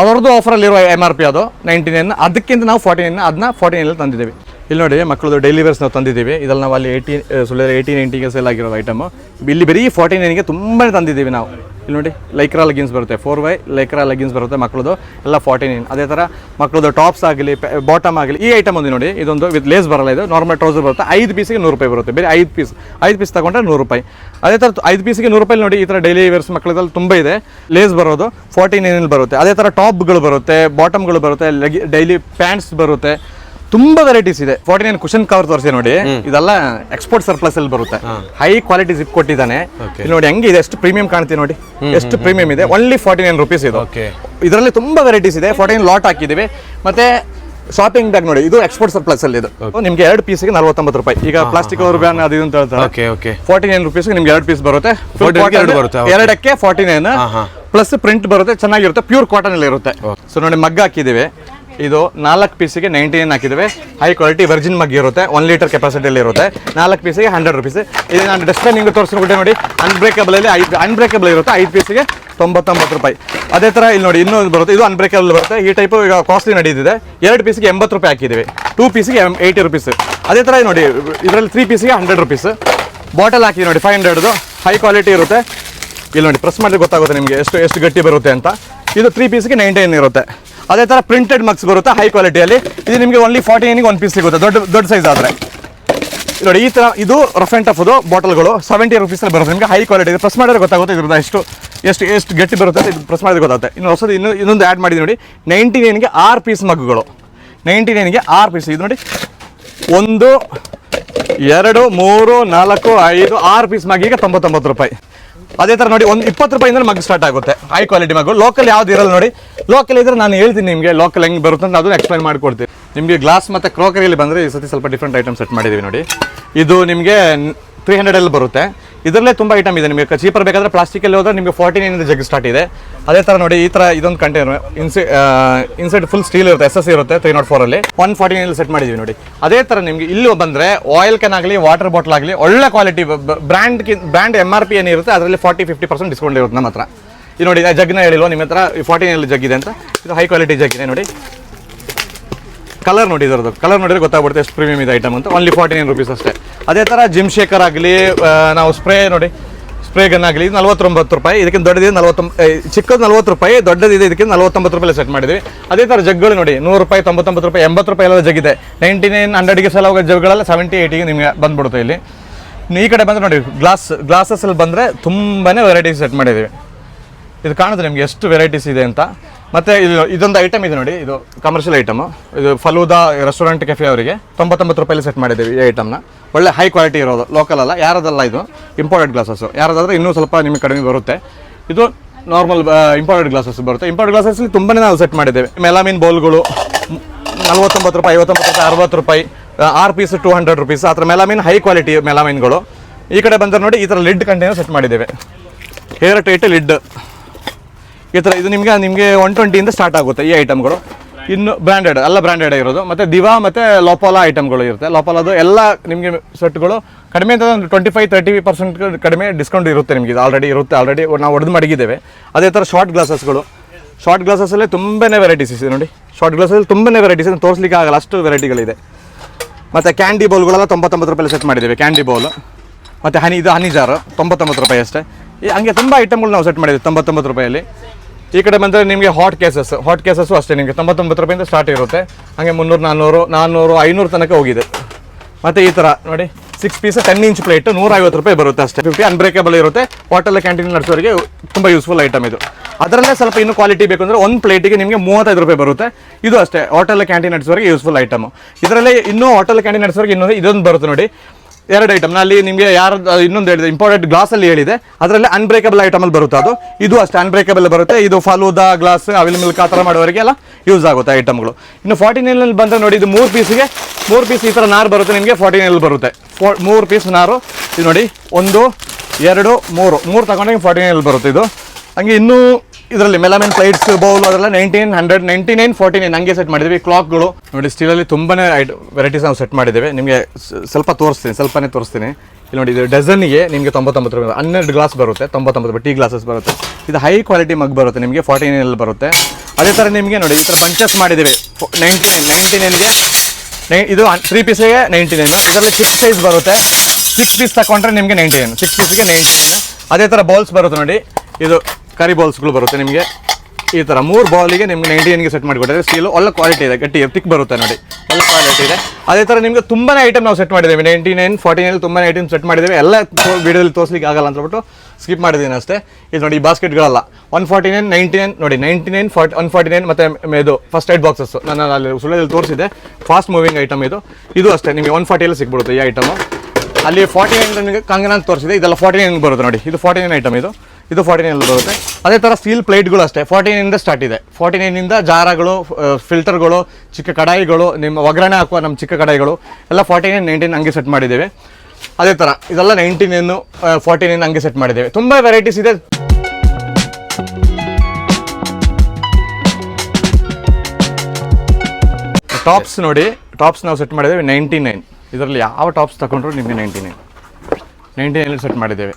ಅವ್ರದ್ದು ಆಫರಲ್ಲಿರುವ ಎಂ ಆರ್ ಪಿ ಅದು ನೈಂಟಿ ನೈನ್ ಅದಕ್ಕಿಂತ ನಾವು ಫಾರ್ಟಿ ನೈನ್ ಅದನ್ನ ಫಾರ್ಟಿ ನೈನಲ್ಲಿ ತಂದಿದ್ದೀವಿ. ಇಲ್ಲಿ ನೋಡಿ ಮಕ್ಕಳದು ಡೈಲಿ ವೇರ್ಸ್ ನಾವು ತಂದಿದ್ದೀವಿ. ಇದರಲ್ಲಿ ನಾವು ಅಲ್ಲಿ ಏಯ್ಟಿ ಸುಳ್ಳು ಏಯ್ಟಿ ನೈಂಟಿಗೆ ಸೇಲ್ ಆಗಿರೋ ಐಟಮು ಇಲ್ಲಿ ಬರೀ ಫಾರ್ಟಿ ನೈನ್ಗೆ ತುಂಬಾ ತಂದಿದ್ದೀವಿ ನಾವು. ಇಲ್ಲಿ ನೋಡಿ ಲೈಕ್ರಾ ಲೆಗಿನ್ಸ್ ಬರುತ್ತೆ. ಫೋರ್ ವೈ ಲೈಕ್ರಾ ಲೆಗಿನ್ಸ್ ಬರುತ್ತೆ ಮಕ್ಕಳದು ಎಲ್ಲ ಫಾರ್ಟಿ ನೈನ್ ಅದೇ ಥರ ಮಕ್ಕಳದು ಟಾಪ್ಸ್ ಆಗಲಿ ಬಾಟಮ್ ಆಗಲಿ, ಈ ಐಟಮ್ ಒಂದು ನೋಡಿ, ಇದೊಂದು ವಿತ್ ಲೇಸ್ ಬರಲ್ಲ ಇದು. ನಾರ್ಮಲ್ ಟ್ರೌಸರ್ ಬರುತ್ತೆ. ಐದು ಪೀಸಿಗೆ ನೂರು ರೂಪಾಯಿ ಬರುತ್ತೆ. ಬೇರೆ ಐದು ಪೀಸ್ ಐದು ಪೀಸ್ ತಗೊಂಡ್ರೆ ನೂರು ರೂಪಾಯಿ. ಅದೇ ಥರ ಐದು ಪೀಸಿಗೆ ನೂರು ರೂಪಾಯಿ ನೋಡಿ, ಈ ಥರ ಡೈಲಿ ವೇರ್ಸ್ ಮಕ್ಕಳದಲ್ಲಿ ತುಂಬ ಇದೆ. ಲೇಸ್ ಬರೋದು ಫಾರ್ಟಿ ನೈನಲ್ಲಿ ಬರುತ್ತೆ. ಅದೇ ಥರ ಟಾಪ್ಗಳು ಬರುತ್ತೆ ಬಾಟಮ್ಗಳು ಬರುತ್ತೆ ಲಗಿ ಡೈಲಿ ಪ್ಯಾಂಟ್ಸ್ ಬರುತ್ತೆ. ತುಂಬಾ ವೆರೈಟೀಸ್ ಇದೆ. ಫಾರ್ಟಿ ನೈನ್ ಕುಶನ್ ಕವರ್ ತೋರಿಸಿ ನೋಡಿ. ಇದೆಲ್ಲ ಎಕ್ಸ್ಪೋರ್ಟ್ ಸರ್ಪ್ಲಸ್ ಅಲ್ಲಿ ಬರುತ್ತೆ. ಹೈ. ಕ್ವಾಲಿಟಿ ಜಿಪ್ ಕೊಟ್ಟಿದ್ದಾನೆ. ನೋಡಿ ಹಂಗೆ ಇದೆ. ಎಷ್ಟು ಪ್ರೀಮಿಯಂ ಕಾಣ್ತೀವಿ ನೋಡಿ. ಎಷ್ಟು ಪ್ರೀಮಿಯಂ ಇದೆ. ಓನ್ಲಿ ಫಾರ್ಟಿ ನೈನ್ ರುಪೀಸ್ ಇದು. ಇದರಲ್ಲಿ ತುಂಬಾ ವೆರೈಟೀಸ್ ಇದೆ. ಫಾರ್ಟಿ ನೈನ್ ಲಾಟ್ ಹಾಕಿದೀವಿ ಮತ್ತೆ ಶಾಪಿಂಗ್ ಬ್ಯಾಗ್ ನೋಡಿ. ಇದು ಎಕ್ಸ್ಪೋರ್ಟ್ ಸರ್ಪ್ಲಸ್ ಅಲ್ಲಿ ಇದು. ನಿಮ್ಗೆ ಎರಡು ಪೀಸ್ಗೆ ನಲವತ್ತೊಂಬತ್ತು ರೂಪಾಯಿ. ಈಗ ಪ್ಲಾಸ್ಟಿಕ್ ಅವ್ರ ಬ್ಯಾನ್ ಅದು ಅಂತ ಹೇಳ್ತಾರೆ. ಫಾರ್ಟಿ ನೈನ್ ರುಪೀಸ್ ನಿಮ್ಗೆ ಎರಡು ಪೀಸ್ ಬರುತ್ತೆ. Full 49 ಎರಡು ಬರುತ್ತೆ, ಎರಡಕ್ಕೆ ಫಾರ್ಟಿ ನೈನ್. ಪ್ಲಸ್ ಪ್ರಿಂಟ್ ಬರುತ್ತೆ ಚೆನ್ನಾಗಿರುತ್ತೆ ಪ್ಯೂರ್ ಕಾಟನ್ ಅಲ್ಲಿ ಇರುತ್ತೆ. ಸೊ ನೋಡಿ ಮಗ್ ಹಾಕಿದ್ದೀವಿ. ಇದು ನಾಲ್ಕು ಪೀಸಿಗೆ ನೈಂಟಿ ನೈನ್ ಹಾಕಿದ್ದೇವೆ. ಹೈ ಕ್ವಾಲಿಟಿ ವರ್ಜಿನ್ ಮಗ್ ಇರುತ್ತೆ. ಒನ್ ಲೀಟರ್ ಕೆಪಾಸಿಟಿಯಲ್ಲಿ ಇರುತ್ತೆ. ನಾಲ್ಕು ಪೀಸಿಗೆ ಹಂಡ್ರೆಡ್ ರುಪೀಸ್ ಇದು ನಾನು ಡಿಸ್ಪ್ಲೇ ನಿಮ್ಗೆ ತೋರಿಸ್ಬಿಟ್ಟೆ ನೋಡಿ. ಅನ್ಬ್ರೇಕಬಲ್ ಅಲ್ಲಿ ಅನ್ಬ್ರೇಕಬಲ್ ಇರುತ್ತೆ. ಐದು ಪೀಸಿಗೆ ತೊಂಬತ್ತೊಂಬತ್ತು ರೂಪಾಯಿ. ಅದೇ ಥರ ಇಲ್ಲಿ ನೋಡಿ, ಇನ್ನೊಂದು ಬರುತ್ತೆ. ಇದು ಅನ್ಬ್ರೇಕಬಲ್ ಬರುತ್ತೆ. ಈ ಟೈಪ್ ಈಗ ಕಾಸ್ಟ್ಲಿ ನಡೀತಿದೆ ಎರಡು ಪೀಸಿಗೆ ಎಂಬತ್ತು ರೂಪಾಯಿ ಹಾಕಿದ್ದೀವಿ. ಟೂ ಪೀಸಿಗೆ ಏಯ್ಟಿ ರುಪೀಸ್ ಅದೇ ಥರ ನೋಡಿ, ಇದರಲ್ಲಿ ತ್ರೀ ಪೀಸಿಗೆ ಹಂಡ್ರೆಡ್ ರುಪೀಸ್ ಬಾಟಲ್ ಹಾಕಿ ನೋಡಿ ಫೈವ್ ಹಂಡ್ರೆಡ್ದು ಹೈ ಕ್ವಾಲಿಟಿ ಇರುತ್ತೆ. ಇಲ್ಲಿ ನೋಡಿ ಪ್ರೆಸ್ ಮಾಡಿದ್ರೆ ಗೊತ್ತಾಗುತ್ತೆ ನಿಮಗೆ ಎಷ್ಟು ಎಷ್ಟು ಗಟ್ಟಿ ಬರುತ್ತೆ ಅಂತ. ಇದು ತ್ರೀ ಪೀಸಿಗೆ ನೈಂಟೈನ್ ಇರುತ್ತೆ. ಅದೇ ಥರ ಪ್ರಿಂಟೆಡ್ ಮಗ್ಸ್ ಬರುತ್ತೆ ಹೈ ಕ್ವಾಲಿಟಿಯಲ್ಲಿ ಇದು ನಿಮಗೆ ಓನ್ಲಿ ಫಾರ್ಟಿ ನೈನಿಗೆ ಒಂದು ಪೀಸ್ ಸಿಗುತ್ತೆ. ದೊಡ್ಡ ದೊಡ್ಡ ಸೈಜ್ ಆದರೆ. ನೋಡಿ, ಈ ಥರ ಇದು ರಫ್ ಆ್ಯಂಡ್ ಟಫ್ದು ಬಾಟಲ್ಗಳು ಸೆವೆಂಟಿ ರುಪೀಸಲ್ಲಿ ಬರುತ್ತೆ. ನಿಮಗೆ ಹೈ ಕ್ವಾಲಿಟಿ ಇದೆ. ಪ್ರೆಸ್ ಮಾಡಿದ್ರೆ ಗೊತ್ತಾಗುತ್ತೆ ಇದ್ರದ್ದು ಎಷ್ಟು ಎಷ್ಟು ಎಷ್ಟು ಗಟ್ಟಿ ಬರುತ್ತೆ ಇದು ಪ್ರೆಸ್ ಮಾಡಿದ್ರೆ ಗೊತ್ತಾಗುತ್ತೆ. ಇನ್ನು ಹೊಸದು ಇನ್ನು ಇನ್ನೊಂದು ಆ್ಯಡ್ ಮಾಡಿದೆ ನೋಡಿ. ನೈಂಟಿ ನೈನ್ಗೆ ಆರು ಪೀಸ್ ಮಗ್ಗುಗಳು ನೈಂಟಿ ನೈನ್ಗೆ ಆರು ಪೀಸ್ ಇದು ನೋಡಿ. ಒಂದು, ಎರಡು, ಮೂರು, ನಾಲ್ಕು, ಐದು, ಆರು ಪೀಸ್ ಮಗ್ಗಿಗೆ ತೊಂಬತ್ತೊಂಬತ್ತು ರೂಪಾಯಿ. ಅದೇ ಥರ ನೋಡಿ, ಒಂದು ಇಪ್ಪತ್ತು ರೂಪಾಯಿಂದ ಮಗ್ ಸ್ಟಾರ್ಟ್ ಆಗುತ್ತೆ. ಹೈ ಕ್ವಾಲಿಟಿ ಮಗು ಲೋಕಲ್ ಯಾವ್ದು ಇರಲ್ಲ ನೋಡಿ. ಲೋಕಲ್ ಇದ್ರೆ ನಾನು ಹೇಳ್ತೀನಿ ನಿಮಗೆ ಲೋಕಲ್ ಹೆಂಗೆ ಬರುತ್ತೆ ಅಂತ ಅದನ್ನು ಎಕ್ಸ್ಪ್ಲೈನ್ ಮಾಡಿಕೊಡ್ತೀನಿ. ನಿಮಗೆ ಗ್ಲಾಸ್ ಮತ್ತು ಕ್ರೋಕರಿಯಲ್ಲಿ ಬಂದರೆ ಈ ಸತಿ ಸ್ವಲ್ಪ ಡಿಫ್ರೆಂಟ್ ಐಟಮ್ ಸೆಟ್ ಮಾಡಿದ್ದೀವಿ ನೋಡಿ. ಇದು ನಿಮಗೆ ತ್ರೀ ಹಂಡ್ರೆಡಲ್ಲಿ ಬರುತ್ತೆ. ಇದರಲ್ಲೇ ತುಂಬ ಐಟಮ್ ಇದೆ. ನಿಮಗೆ ಚೀಪರ್ ಬೇಕಾದ್ರೆ ಪ್ಲಾಸ್ಟಿಕಲ್ಲಿ ಹೋದ್ರೆ ನಿಮಗೆ ಫಾರ್ಟಿ ಏನಿದೆ ಜಗ್ ಸ್ಟಾರ್ಟ್ ಇದೆ. ಅದೇ ಥರ ನೋಡಿ ಈ ಥರ ಇದೊಂದು container inside inside full steel ಇರುತ್ತೆ ಎಸ್ ಎಸ್ ಇರುತ್ತೆ ತ್ರೀ ನಾಟ್ ಫೋರಲ್ಲಿ ಒನ್ ಫಾರ್ಟಿನಲ್ಲಿ ಸೆಟ್ ಮಾಡಿದ್ದೀವಿ ನೋಡಿ. ಅದೇ ಥರ ನಿಮಗೆ ಇಲ್ಲಿ ಬಂದರೆ ಆಯಿಲ್ ಕ್ಯಾನ್ ಆಗಲಿ ವಾಟರ್ ಬಾಟಲ್ ಆಗಲಿ, ಒಳ್ಳೆ quality brand brand M R P ಏನಿರುತ್ತೆ ಅದರಲ್ಲಿ ಫಾರ್ಟಿ ಫಿಫ್ಟಿ ಪರ್ಸೆಂಟ್ ಡಿಸ್ಕೌಂಟ್ ಇರುತ್ತೆ ನಮ್ಮ ಹತ್ರ. ಇದು ನೋಡಿ ಜಗ್ನ ಹೇಳಿಲ್ವ, ನಿಮ್ಮ ಹತ್ರ ಫಾರ್ಟಿನಲ್ಲಿ ಜಗ್ ಇದೆ ಅಂತ. ಇದು ಹೈ ಕ್ವಾಲಿಟಿ ಜಗ್ ಇದೆ ನೋಡಿ. ಕಲರ್ ನೋಡಿ ಇದರದ್ದು. ಕಲರ್ ನೋಡಿದ್ರೆ ಗೊತ್ತಾಗ್ಬಿಡುತ್ತೆ ಎಷ್ಟು ಪ್ರೀಮಿಯಂ ಇದೆ ಐಟಮ್ ಅಂತ. ಓನ್ಲಿ ಫಾರ್ಟಿ ನೈನ್ ರುಪೀಸ್ ಅಷ್ಟೇ. ಅದೇ ಥರ ಜಿಮ್ ಶೇಕರ್ ಆಗಲಿ ನಾವು ಸ್ಪ್ರೇ ನೋಡಿ ಸ್ಪ್ರೇ ಗನ್ ಆಗಲಿ ನಲ್ವತ್ತೊಂಬತ್ತು ರೂಪಾಯಿ. ಇದಕ್ಕೆ ದೊಡ್ಡದಿದೆ ನಲ್ವತ್ತೊಂಬ ಚಿಕ್ಕದು ನಲ್ವತ್ತು ರೂಪಾಯಿ, ದೊಡ್ಡದಿದೆ ಇದಕ್ಕೆ ನಲ್ವತ್ತೊಂಬತ್ತು ರೂಪಾಯಿ ಸೆಟ್ ಮಾಡಿದ್ವಿ ಅದೇ ಥರ ಜಗ್ಗಳು ನೋಡಿ, ನೂರು ರೂಪಾಯಿ, ತೊಂಬತ್ತೊಂಬತ್ತು ರೂಪಾಯಿ, ಎಂಬತ್ತು ರೂಪಾಯಿ ಎಲ್ಲ ಜಗ್ಗಿದೆ ನೈಂಟಿ ನೈನ್ ಹಂಡ್ರೆಡ್ಗೆ ಸಲ ಹೋಗೋ ಜಗ್ಗಳೆಲ್ಲ ಸೆವೆಂಟಿ ಏಯ್ಟಿಗೆ ನಿಮಗೆ ಬಂದ್ಬಿಡುತ್ತೆ ಇಲ್ಲಿ. ಈ ಕಡೆ ಬಂದರೆ ನೋಡಿ ಗ್ಲಾಸ್ ಗ್ಲಾಸಸ್ಸಲ್ಲಿ ಬಂದರೆ ತುಂಬಾ ವೆರೈಟೀಸ್ ಸೆಟ್ ಮಾಡಿದ್ದೀವಿ. ಇದು ಕಾಣುತ್ತೆ ನಿಮಗೆ ಎಷ್ಟು ವೆರೈಟೀಸ್ ಇದೆ ಅಂತ. ಮತ್ತೆ ಇದು ಇದೊಂದು ಐಟಮ್ ಇದೆ ನೋಡಿ, ಇದು ಕಮರ್ಷಿಯಲ್ ಐಟಮ್ ಇದು ಫಲೂದಾ ರೆಸ್ಟೋರೆಂಟ್ ಕೆಫೆ ಅವರಿಗೆ ತೊಂಬತ್ತೊಂಬತ್ತು ರೂಪಾಯಲ್ಲಿ ಸೆಟ್ ಮಾಡಿದ್ದೀವಿ ಈ ಐಟಮ್ನ ಒಳ್ಳೆ ಹೈ ಕ್ವಾಲಿಟಿ ಇರೋದು ಲೋಕಲ್ ಅಲ್ಲ ಯಾರದಲ್ಲ ಇದು? ಇಂಪೋರ್ಟೆಡ್ ಗ್ಲಾಸಸ್ಸು ಯಾರದಾದ್ರೆ ಇನ್ನೂ ಸ್ವಲ್ಪ ನಿಮಗೆ ಕಡಿಮೆ ಬರುತ್ತೆ. ಇದು ನಾರ್ಮಲ್ ಇಂಪೋರ್ಟೆಡ್ ಗ್ಲಾಸಸ್ ಬರುತ್ತೆ. ಇಂಪೋರ್ಟೆಡ್ ಗ್ಲಾಸಸ್ಲಿ ತುಂಬನೇ ನಾವು ಸೆಟ್ ಮಾಡಿದ್ದೇವೆ. ಮೆಲಾಮಿನ್ ಬೌಲ್ಗಳು, ನಲ್ವತ್ತೊಂಬತ್ತು ರೂಪಾಯಿ, ಐವತ್ತೊಂಬತ್ತು ರೂಪಾಯಿ, ಅರವತ್ತು ರೂಪಾಯಿ ಆರು ಪೀಸ್ ಟು ಹಂಡ್ರೆಡ್ ರುಪೀಸ್ ಆ ಥರ ಮೆಲಾಮಿನ್ ಹೈ ಕ್ವಾಲಿಟಿ ಮೆಲಾಮಿನ್ಗಳು ಈ ಕಡೆ ಬಂದರೆ ನೋಡಿ ಈ ಥರ ಲಿಡ್ ಕಂಟೈನರ್ ಸೆಟ್ ಮಾಡಿದ್ದೇವೆ. ಹೇರ್ ಟೈಟ್ ಲಿಡ್ ಈ ಥರ ಇದು ನಿಮಗೆ ನಿಮಗೆ ಒನ್ ಟ್ವೆಂಟಿಯಿಂದ ಸ್ಟಾರ್ಟ್ ಆಗುತ್ತೆ ಈ ಐಟಮ್ಗಳು ಇನ್ನು ಬ್ರ್ಯಾಂಡೆಡ್ ಎಲ್ಲ ಬ್ರ್ಯಾಂಡೆಡ್ ಇರೋದು ಮತ್ತು ದಿವಾ, ಮತ್ತು ಲೋಪಾಲ ಐಟಮ್ಗಳು ಇರುತ್ತೆ. ಲೋಪಾಲದು ಎಲ್ಲ ನಿಮಗೆ ಸೆಟ್ಗಳು ಕಡಿಮೆ ಅಂತ ಒಂದು ಟ್ವೆಂಟಿ ಫೈವ್ ತರ್ಟಿ ಪರ್ಸೆಂಟ್ ಕಡಿಮೆ ಡಿಸ್ಕೌಂಟ್ ಇರುತ್ತೆ ನಿಮಗೆ. ಇದು ಆಲ್ರೆಡಿ ಇರುತ್ತೆ ಆಲ್ರೆಡಿ ನಾವು ಒಡೆದು ಮಡಗಿದ್ದೇವೆ. ಅದೇ ಥರ ಶಾರ್ಟ್ ಗ್ಲಾಸಸ್ಗಳು ಶಾರ್ಟ್ ಗ್ಲಾಸಸ್ಸಲ್ಲೇ ತುಂಬನೇ ವೆರೈಟೀಸ್ ಇದೆ ನೋಡಿ. ಶಾರ್ಟ್ ಗ್ಲಾಸಲ್ಲಿ ತುಂಬನೇ ವೆರೈಟೀಸ್ ತೋರಿಸ್ಲಿಕ್ಕೆ ಆಗಲ್ಲ, ಅಷ್ಟು ವೆರೈಟಿಗಳಿದೆ ಮತ್ತು ಕ್ಯಾಂಡಿ ಬೌಲ್ಗಳೆಲ್ಲ ತೊಂಬತ್ತೊಂಬತ್ತು ರೂಪಾಯಿ ಸೆಟ್ ಮಾಡಿದ್ದೇವೆ ಕ್ಯಾಂಡಿ ಬೌಲ್ ಮತ್ತು ಹನಿ, ಇದು ಹನಿ ಜಾರು, ತೊಂಬತ್ತೊಂಬತ್ತು ರೂಪಾಯಿ ಅಷ್ಟೇ. ಹಂಗೆ ತುಂಬ ಐಟಮ್ಗಳು ನಾವು ಸೆಟ್ ಮಾಡಿದ್ದೀವಿ, ತೊಂಬತ್ತೊಂಬತ್ತು ರೂಪಾಯಲ್ಲಿ. ಈ ಕಡೆ ಬಂದರೆ ನಿಮಗೆ ಹಾಟ್ ಕೇಸಸ್ ಹಾಟ್ ಕೇಸಸ್ಸು ಅಷ್ಟೇ ನಿಮಗೆ. ತೊಂಬತ್ತೊಂಬತ್ತು ರೂಪಾಯಿಂದ ಸ್ಟಾರ್ಟ್ ಇರುತ್ತೆ. ಹಾಗೆ ಮುನ್ನೂರು, ನಾನ್ನೂರು ನಾನ್ನೂರು, ಐನೂರು ತನಕ ಹೋಗಿದೆ. ಮತ್ತು ಈ ಥರ ನೋಡಿ six piece ten inch plate ನೂರ ಐವತ್ತು ರೂಪಾಯಿ ಬರುತ್ತೆ ಅಷ್ಟೇ. ಫಿಫ್ಟಿ ಅನ್ಬ್ರೇಕಬಲ್ ಇರುತ್ತೆ. ಹೋಟೆಲ್ ಕ್ಯಾಂಟೀನ್ ನಡೆಸೋರಿಗೆ ತುಂಬ ಯೂಸ್ಫುಲ್ ಐಟಮ್ ಇದು. ಅದರಲ್ಲೇ ಸ್ವಲ್ಪ ಇನ್ನೂ ಕ್ವಾಲಿಟಿ ಬೇಕು ಅಂದರೆ ಒಂದು ಪ್ಲೇಟಿಗೆ ನಿಮಗೆ ಮೂವತ್ತೈದು ರೂಪಾಯಿ ಬರುತ್ತೆ. ಇದು ಅಷ್ಟೇ. ಹೋಟೆಲ್ ಕ್ಯಾಂಟೀನ್ ನಡೆಸೋರಿಗೆ ಯೂಸ್ಫುಲ್ ಐಟಮ್ ಇದರಲ್ಲೇ ಇನ್ನೂ ಹೋಟೆಲ್ ಕ್ಯಾಂಟೀನ್ ನಡೆಸೋರಿಗೆ ಇನ್ನೊಂದು ಇದೊಂದು ಬರುತ್ತೆ ನೋಡಿ. ಎರಡು ಐಟಮ್ ಅಲ್ಲಿ ನಿಮಗೆ ಯಾರು ಇನ್ನೊಂದು ಹೇಳಿದೆ. ಇಂಪಾರ್ಟೆಂಟ್ ಗ್ಲಾಸ್ ಅಲ್ಲಿ ಹೇಳಿದೆ. ಅದರಲ್ಲಿ ಅನ್ಬ್ರೇಕಬಲ್ ಐಟಮ್ ಅಲ್ಲಿ ಬರುತ್ತೆ ಅದು? ಇದು ಅಷ್ಟೇ ಅನ್ಬ್ರೇಕಬಲ್ ಬರುತ್ತೆ. ಇದು ಫಲೂದಾ ಗ್ಲಾಸ್ ಅವಿಲ್ ಮಿಲ್ಕ್ ಆ ಥರ ಮಾಡೋರಿಗೆಲ್ಲ ಯೂಸ್ ಆಗುತ್ತೆ ಐಟಮ್ಗಳು ಇನ್ನು ಫಾರ್ಟಿ ನೈನಲ್ಲಿ ಬಂದರೆ ನೋಡಿ, ಇದು ಮೂರು ಪೀಸಿಗೆ ಮೂರು ಪೀಸ್ ಈ ಥರ ನಾರು ಬರುತ್ತೆ ನಿಮಗೆ ಫಾರ್ಟಿ ನೈನಲ್ಲಿ ಬರುತ್ತೆ. ಫೋ ಮೂರು ಪೀಸ್ ನಾರು. ಇದು ನೋಡಿ, ಒಂದು, ಎರಡು, ಮೂರು. ಮೂರು ತಗೊಂಡ್ರೆ ಫಾರ್ಟಿ ನೈನಲ್ಲಿ ಬರುತ್ತೆ ಇದು. ಹಂಗೆ ಇನ್ನೂ ಇದರಲ್ಲಿ ಮೆಲಮೆನ್ ಪ್ಲೇಟ್ಸ್ ಬೌಲ್ ಅದೆಲ್ಲ nineteen hundred ninety nine forty nine ಹಂಗೆ ಸೆಟ್ ಮಾಡಿದ್ವಿ. ಕ್ಲಾಕ್ಗಳು ನೋಡಿ ಸ್ಟೀಲಲ್ಲಿ ತುಂಬಾನೇ ಐಟ್ ವೆರೈಟೀಸ್ ನಾವು ಸೆಟ್ ಮಾಡಿದ್ದೇವೆ. ನಿಮಗೆ ಸ್ವಲ್ಪ ತೋರಿಸ್ತೀನಿ, ಸ್ವಲ್ಪನೇ ತೋರಿಸ್ತೀನಿ. ಇಲ್ಲಿ ನೋಡಿ, ಇದು ಡಜನ್ಗೆ ನಿಮಗೆ ತೊಂಬತ್ತೊಂಬತ್ತು ರೂಪಾಯಿ ಹನ್ನೆರಡು ಗ್ಲಾಸ್ ಬರುತ್ತೆ, ತೊಂಬತ್ತೊಂಬತ್ತು ರೂಪಾಯಿ ಟೀ ಗ್ಲಾಸಸ್ ಬರುತ್ತೆ. ಇದು ಹೈ ಕ್ವಾಲಿಟಿ ಮಗ್ ಬರುತ್ತೆ ನಿಮಗೆ ಫಾರ್ಟಿ ನೈನಲ್ಲಿ ಬರುತ್ತೆ. ಅದೇ ಥರ ನಿಮಗೆ ನೋಡಿ, ಈ ಥರ ಬಂಚಸ್ ಮಾಡಿದ್ದೀವಿ. ನೈಂಟಿ ನೈನ್ ನೈಂಟಿ ನೈನ್ಗೆ ನೈ ಇದು ತ್ರೀ ಪೀಸಿಗೆ ನೈಂಟಿ ನೈನು ಇದರಲ್ಲಿ ಸಿಕ್ಸ್ ಸೈಜ್ ಬರುತ್ತೆ. ಸಿಕ್ಸ್ ಪೀಸ್ ತಗೊಂಡ್ರೆ ನಿಮಗೆ ನೈಂಟಿ ನೈನ್ ಸಿಕ್ಸ್ ಪೀಸ್ಗೆ ನೈಂಟಿ ನೈನು ಅದೇ ಥರ ಬೌಲ್ಸ್ ಬರುತ್ತೆ ನೋಡಿ. ಇದು ಕರಿ ಬಾಲ್ಸ್ಗಳು ಬರುತ್ತೆ ನಿಮಗೆ. ಈ ಥರ ಮೂರು ಬಾಲಿಗೆ ನಿಮ್ಗೆ ಗೆ ಸೆಟ್ ಮಾಡಿಕೊಟ್ಟಿದ್ರೆ ಸ್ಟೀಲು ಒಳ್ಳೆ ಕ್ವಾಲಿಟಿ ಇದೆ ಗಟ್ಟಿ ತಿಕ್ ಬರುತ್ತೆ ನೋಡಿ. ಒಳ್ಳೆ ಕ್ವಾಲಿಟಿ ಇದೆ. ಅದೇ ಥರ ನಿಮಗೆ ತುಂಬಾನೇ ಐಟಮ್ ನಾವು ಸೆಟ್ ಮಾಡಿದ್ದೀವಿ. ನೈಂಟಿ ನೈನ್ ಫಾರ್ಟಿ ನೈನ್ ತುಂಬಾ ಐಟಮ್ ಸೆಟ್ ಮಾಡಿದ್ದೇವೆ. ಎಲ್ಲ ವಿಡಿಯೋದಲ್ಲಿ ತೋರಿಸ್ಲಿಕ್ಕೆ ಆಗಲ್ಲ ಅಂತಬಿಟ್ಟು ಸ್ಕಿಪ್ ಮಾಡಿದ್ದೀನಿ ಅಷ್ಟೇ. ಇದು ನೋಡಿ ಈ ಬಾಸ್ಕೆಟ್ಗಳಲ್ಲ one forty nine ninety nine ನೋಡಿ ninety nine forty one forty nine ಮತ್ತು ಇದು ಫಸ್ಟ್ ಏಡ್ ಬಾಕ್ಸಸ್ ನಾನು ಅಲ್ಲಿ ಸುಳ್ಯದಲ್ಲಿ ತೋರಿಸಿದೆ ಫಾಸ್ಟ್ ಮೂವಿಂಗ್ ಐಟಮ್ ಇದು. ಇದು ಅಷ್ಟೇ, ನಿಮಗೆ ಒನ್ ಫಾರ್ಟಿಯಲ್ಲಿ ಸಿಕ್ಬಿಡುತ್ತೆ ಈ ಐಟಮು ಅಲ್ಲಿ ಫಾರ್ಟಿ ನೈನ್ ನಿಮಗೆ ಕಂಗನ ಅಂತ ತೋರಿಸಿದೆ ಇದೆಲ್ಲ ಫಾರ್ಟಿ ನೈನ್ ಬರುತ್ತೆ ನೋಡಿ. ಇದು ಫಾರ್ಟಿ ನೈನ್ ಐಟಮ್ ಇದು. ಇದು ಫಾರ್ಟಿ ನೈನಲ್ಲಿ ಬರುತ್ತೆ. ಅದೇ ಥರ ಸ್ಟೀಲ್ ಪ್ಲೇಟ್ಗಳು ಅಷ್ಟೇ. ಫಾರ್ಟಿ ನೈನಿಂದ ಸ್ಟಾರ್ಟ್ ಇದೆ. ಫಾರ್ಟಿ ನೈನಿಂದ ಜಾರಗಳು ಫಿಲ್ಟರ್ಗಳು ಚಿಕ್ಕ ಕಡಾಯಿಗಳು, ನಿಮ್ಮ ಒಗ್ಗರಣೆ ಹಾಕುವ ನಮ್ಮ ಚಿಕ್ಕ ಕಡಾಯಿಗಳು, ಎಲ್ಲ ಫಾರ್ಟಿ ನೈನ್ ನೈನ್ಟೀನ್ ಹಂಗೆ ಸೆಟ್ ಮಾಡಿದ್ದೇವೆ. ಅದೇ ಥರ ಇದೆಲ್ಲ ನೈಂಟಿ ನೈನು ಫಾರ್ಟಿ ನೈನ್ ಹಂಗೆ ಸೆಟ್ ಮಾಡಿದ್ದೇವೆ. ತುಂಬ ವೆರೈಟೀಸ್ ಇದೆ. ಟಾಪ್ಸ್ ನೋಡಿ ಟಾಪ್ಸ್ ನಾವು ಸೆಟ್ ಮಾಡಿದ್ದೇವೆ ನೈಂಟಿ ನೈನ್ ಇದರಲ್ಲಿ ಯಾವ ಟಾಪ್ಸ್ ತಗೊಂಡ್ರು ನಿಮಗೆ ನೈಂಟಿ ನೈನ್ ನೈಂಟಿ ನೈನಲ್ಲಿ ಸೆಟ್ ಮಾಡಿದ್ದೇವೆ.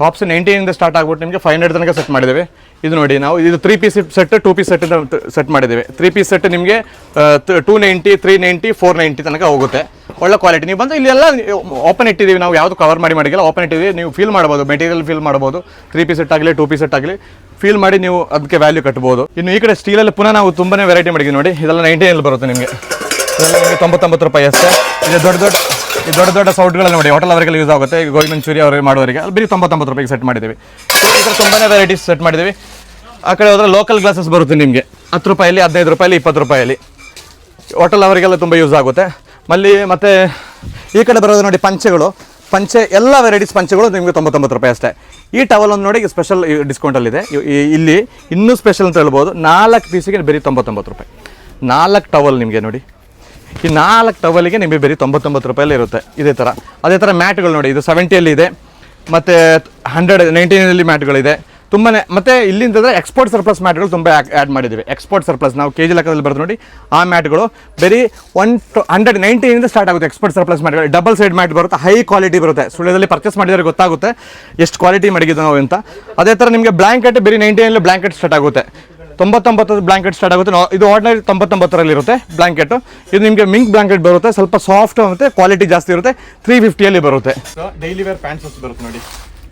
ಟಾಪ್ಸ್ ನೈಂಟಿನಿಂದ ಸ್ಟಾರ್ಟ್ ಆಗ್ಬಿಟ್ಟು ನಿಮಗೆ ಫೈವ್ ಹಂಡ್ರೆಡ್ ತನಕ ಸೆಟ್ ಮಾಡಿದ್ದೇವೆ. ಇದು ನೋಡಿ ನಾವು, ಇದು three piece set two piece set set ಮಾಡಿದ್ದೇವೆ. ತ್ರೀ ಪೀಸ್ ಸೆಟ್ ನಿಮಗೆ two ninety three ninety four ninety ತನಕ ಹೋಗುತ್ತೆ. ಒಳ್ಳೆ ಕ್ವಾಲಿಟಿ ನೀವು ಬಂದು ಇಲ್ಲೆಲ್ಲ ಓಪನ್ ಇಟ್ಟಿದ್ದೀವಿ. ನಾವು ಯಾವುದು ಕವರ್ ಮಾಡಿ ಮಾಡಿಲ್ಲ. ಓಪನ್ ಇಟ್ಟಿದ್ದೀವಿ. ನೀವು ಫೀಲ್ ಮಾಡ್ಬೋದು ಮೆಟೀರಿಯಲ್ ಫೀಲ್ ಮಾಡ್ಬೋದು ತ್ರೀ ಪೀಸ್ ಸೆಟ್ ಆಗಲಿ ಟೂ ಪೀಸ್ ಸೆಟ್ ಆಗಲಿ ಫೀಲ್ ಮಾಡಿ ನೀವು ಅದಕ್ಕೆ ವ್ಯಾಲ್ಯೂ ಕಟ್ಬೋದು. ಇನ್ನು ಈ ಕಡೆ ಸ್ಟೀಲಲ್ಲಿ ಪುನಃ ನಾವು ತುಂಬನೇ ವೆರೈಟಿ ಮಾಡಿದ್ದೀವಿ ನೋಡಿ. ಇದೆಲ್ಲ ನೈಂಟಿನಲ್ಲಿ ಬರುತ್ತೆ ನಿಮಗೆ. ಇದೆಲ್ಲ ನಿಮಗೆ ತೊಂಬತ್ತೊಂಬತ್ತು ರೂಪಾಯಿ ಅಷ್ಟೇ. ಇದು ದೊಡ್ಡ ದೊಡ್ಡ ಈ ದೊಡ್ಡ ದೊಡ್ಡ ಸೌಟ್ಗಳು ನೋಡಿ ಹೋಟೆಲ್ ಅವರಿಗೆಲ್ಲ ಯೂಸ್ ಆಗುತ್ತೆ. ಗೋಬಿ ಮಂಚೂರಿ ಅವ್ರಿಗೆ ಮಾಡೋರಿಗೆ. ಅಲ್ಲಿ ಬರೀ ತೊಂಬತ್ತೊಂಬತ್ತು ರೂಪಾಯಿಗೆ ಸೆಟ್ ಮಾಡಿದ್ದೀವಿ. ಈ ಥರ ತುಂಬಾ ವೆರೈಟೀಸ್ ಸೆಟ್ ಮಾಡಿದ್ದೀವಿ. ಆ ಕಡೆ ಹೋದ್ರೆ ಲೋಕಲ್ ಗ್ಲಾಸಸ್ ಬರುತ್ತೆ ನಿಮಗೆ. ಹತ್ತು ರೂಪಾಯಲ್ಲಿ, ಹದಿನೈದು ರೂಪಾಯಲ್ಲಿ, ಇಪ್ಪತ್ತು ರೂಪಾಯಲ್ಲಿ. ಹೋಟೆಲ್ ಅವರಿಗೆಲ್ಲ ತುಂಬ ಯೂಸ್ ಆಗುತ್ತೆ. ಮಲ್ಲಿ ಮತ್ತು ಈ ಕಡೆ ಬರೋದು ನೋಡಿ ಪಂಚೆಗಳು. ಪಂಚೆ, ಎಲ್ಲ ವೆರೈಟೀಸ್ ಪಂಚೆಗಳು ನಿಮಗೆ ತೊಂಬತ್ತೊಂಬತ್ತು ರೂಪಾಯಿ ಅಷ್ಟೇ. ಈ ಟವಲ್ ಒಂದು ನೋಡಿ ಸ್ಪೆಷಲ್ ಡಿಸ್ಕೌಂಟಲ್ಲಿದೆ ಇಲ್ಲಿ ಇನ್ನೂ ಸ್ಪೆಷಲ್ ಅಂತ ಹೇಳ್ಬೋದು. ನಾಲ್ಕು ಪೀಸಿಗೆ ಬರೀ ತೊಂಬತ್ತೊಂಬತ್ತು ರೂಪಾಯಿ. ನಾಲ್ಕು ಟವಲ್ ನಿಮಗೆ ನೋಡಿ. ಈ ನಾಲ್ಕು ಟವಲಿಗೆ ನಿಮಗೆ ಬರೀ ತೊಂಬತ್ತೊಂಬತ್ತು ರೂಪಾಯಲ್ಲಿ ಇರುತ್ತೆ. ಇದೇ ಥರ ಅದೇ ಥರ ಮ್ಯಾಟ್ಗಳು ನೋಡಿ, ಇದು ಸೆವೆಂಟಿಯಲ್ಲಿ ಇದೆ. ಮತ್ತು ಹಂಡ್ರೆಡ್ ನೈಂಟೀನಲ್ಲಿ ಮ್ಯಾಟ್ಗಳಿದೆ. ತುಂಬಾ ಮತ್ತು ಇಲ್ಲಿಂದ ಎಕ್ಸ್ಪೋರ್ಟ್ ಸರ್ಪ್ಲಸ್ ಮ್ಯಾಟ್ಗಳು ತುಂಬ ಆ್ಯಡ್ ಮಾಡಿದ್ದೀವಿ. ಎಕ್ಸ್ಪೋರ್ಟ್ ಸರ್ಪ್ಲಸ್ ನಾವು ಕೆ ಜಿ ಲೆಕ್ಕದಲ್ಲಿ ಬರೆದು ನೋಡಿ, ಆ ಮ್ಯಾಟ್ಗಳು ಬರೀ ಒನ್ ಟು ಹಂಡ್ರೆಡ್ ನೈಂಟಿನಿಂದ ಸ್ಟಾರ್ಟ್ ಆಗುತ್ತೆ ಎಕ್ಸ್ಪೋರ್ಟ್ ಸರ್ಪ್ಲಸ್ ಮ್ಯಾಟ್ಗಳು. ಡಬಲ್ ಸೈಡ್ ಮ್ಯಾಟ್ ಬರುತ್ತೆ ಹೈ ಕ್ವಾಲಿಟಿ ಬರುತ್ತೆ. ಸುಳ್ಯದಲ್ಲಿ ಪರ್ಚೇಸ್ ಮಾಡಿದರೆ ಗೊತ್ತಾಗುತ್ತೆ, ಎಷ್ಟು ಕ್ವಾಲಿಟಿ ಮಡಗಿದ್ದು ನಾವು ಅಂತ. ಅದೇ ಥರ ನಿಮಗೆ ಬ್ಲ್ಯಾಂಕೆಟ್ ಬರೀ ನೈಂಟಿನಲ್ಲಿ ಬ್ಲ್ಯಾಂಕೆಟ್ ಸ್ಟಾರ್ಟ್ ಆಗುತ್ತೆ. ತೊಂಬತ್ತೊಂಬತ್ತು ಬ್ಲಾಂಕೆಟ್ ಸ್ಟಾರ್ಟ್ ಆಗುತ್ತೆ. ಇದು ಆರ್ಡಿನರಿ ತೊಂಬತ್ತೊಂಬತ್ತರಲ್ಲಿ ಇರುತ್ತೆ ಬ್ಲಾಂಕೆಟ್ ಇದು ನಿಮಗೆ ಮಿಂಕ್ ಬ್ಲಾಂಕೆಟ್ ಬರುತ್ತೆ. ಸ್ವಲ್ಪ ಸಾಫ್ಟ್ ಮತ್ತು ಕ್ವಾಲಿಟಿ ಜಾಸ್ತಿ ಇರುತ್ತೆ. ತ್ರೀ ಫಿಫ್ಟಿಯಲ್ಲಿ ಬರುತ್ತೆ. ಡೈಲಿ ವೇರ್ ಪ್ಯಾಂಟ್ಸ್ ಬರುತ್ತೆ ನೋಡಿ.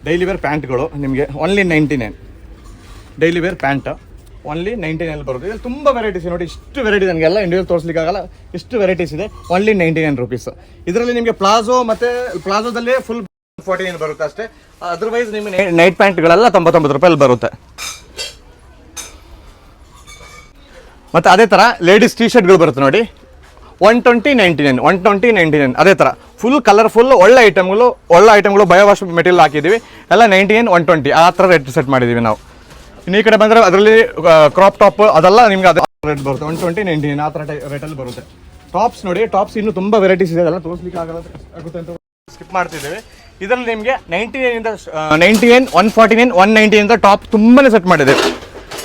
ಡೈಲಿ ವೇರ್ ಪ್ಯಾಂಟ್ಗಳು ನಿಮಗೆ only ninety nine daily wear pant only ninety nine ಬರುತ್ತೆ. ಇಲ್ಲಿ ತುಂಬ ವೆರೈಟೀಸ್ ನೋಡಿ. ಇಷ್ಟು ವೆರೈಟಿ ನನಗೆಲ್ಲ ಇಂಡಿವಿಜುವಲ್ ತೋರಿಸ್ಲಿಕ್ಕೆ ಆಗಲ್ಲ. ಇಷ್ಟು ವೆರೈಟೀಸ್ ಇದೆ. ಓನ್ಲಿ ನೈಂಟಿ ನೈನ್ ರುಪೀಸ್ ಇದರಲ್ಲಿ ನಿಮಗೆ ಪ್ಲಾಜೋ ಮತ್ತು ಪ್ಲಾಜೋದಲ್ಲೇ ಫುಲ್ ಫಾರ್ಟಿ ನೈನ್ ಬರುತ್ತೆ ಅಷ್ಟೇ. ಅದರ್ವೈಸ್ ನಿಮಗೆ ನೈಟ್ ಪ್ಯಾಂಟ್ಗಳೆಲ್ಲ ತೊಂಬತ್ತೊಂಬತ್ತು ರೂಪಾಯಲ್ಲಿ ಬರುತ್ತೆ. ಮತ್ತು ಅದೇ ಥರ ಲೇಡೀಸ್ ಟೀ ಶರ್ಟ್ಗಳು ಬರುತ್ತೆ ನೋಡಿ. One twenty ninety nine one twenty ninety nine ಅದೇ ಥರ ಫುಲ್ ಕಲರ್ಫುಲ್ ಒಳ್ಳೆ ಐಟಮ್ಗಳು ಒಳ್ಳೆ ಐಟಮ್ಗಳು ಬಯೋವಾಶ್ ಮೆಟೀರಿಯಲ್ ಹಾಕಿದ್ದೀವಿ ಎಲ್ಲ ನೈಂಟಿ ನೈನ್ ಒನ್ ಟ್ವೆಂಟಿ ಆ ಥರ ರೇಟ್ ಸೆಟ್ ಮಾಡಿದ್ದೀವಿ ನಾವು. ಇನ್ನು ಈ ಕಡೆ ಬಂದರೆ ಅದರಲ್ಲಿ ಕ್ರಾಪ್ ಟಾಪ್ ಅದೆಲ್ಲ ನಿಮ್ಗೆ ಅದೇ ರೇಟ್ ಬರುತ್ತೆ. ಒನ್ ಟ್ವೆಂಟಿ ನೈಂಟಿ ನೈನ್ ಆ ಥರ ರೇಟಲ್ಲಿ ಬರುತ್ತೆ. ಟಾಪ್ಸ್ ನೋಡಿ ಟಾಪ್ಸ್ ಇನ್ನೂ ತುಂಬ ವೆರೈಟೀಸ್ ಇದೆ. ಅದೆಲ್ಲ ತೋರಿಸ್ಲಿಕ್ಕೆ ಆಗುತ್ತೆ ಅಂತ ಸ್ಕಿಪ್ ಮಾಡ್ತಿದ್ದೇವೆ. ಇದರಲ್ಲಿ ನಿಮಗೆ ninety ನೈನಿಂದ ninety nine one forty nine one ನೈಂಟಿಯಿಂದ top ತುಂಬಾ ಸೆಟ್ ಮಾಡಿದೆ.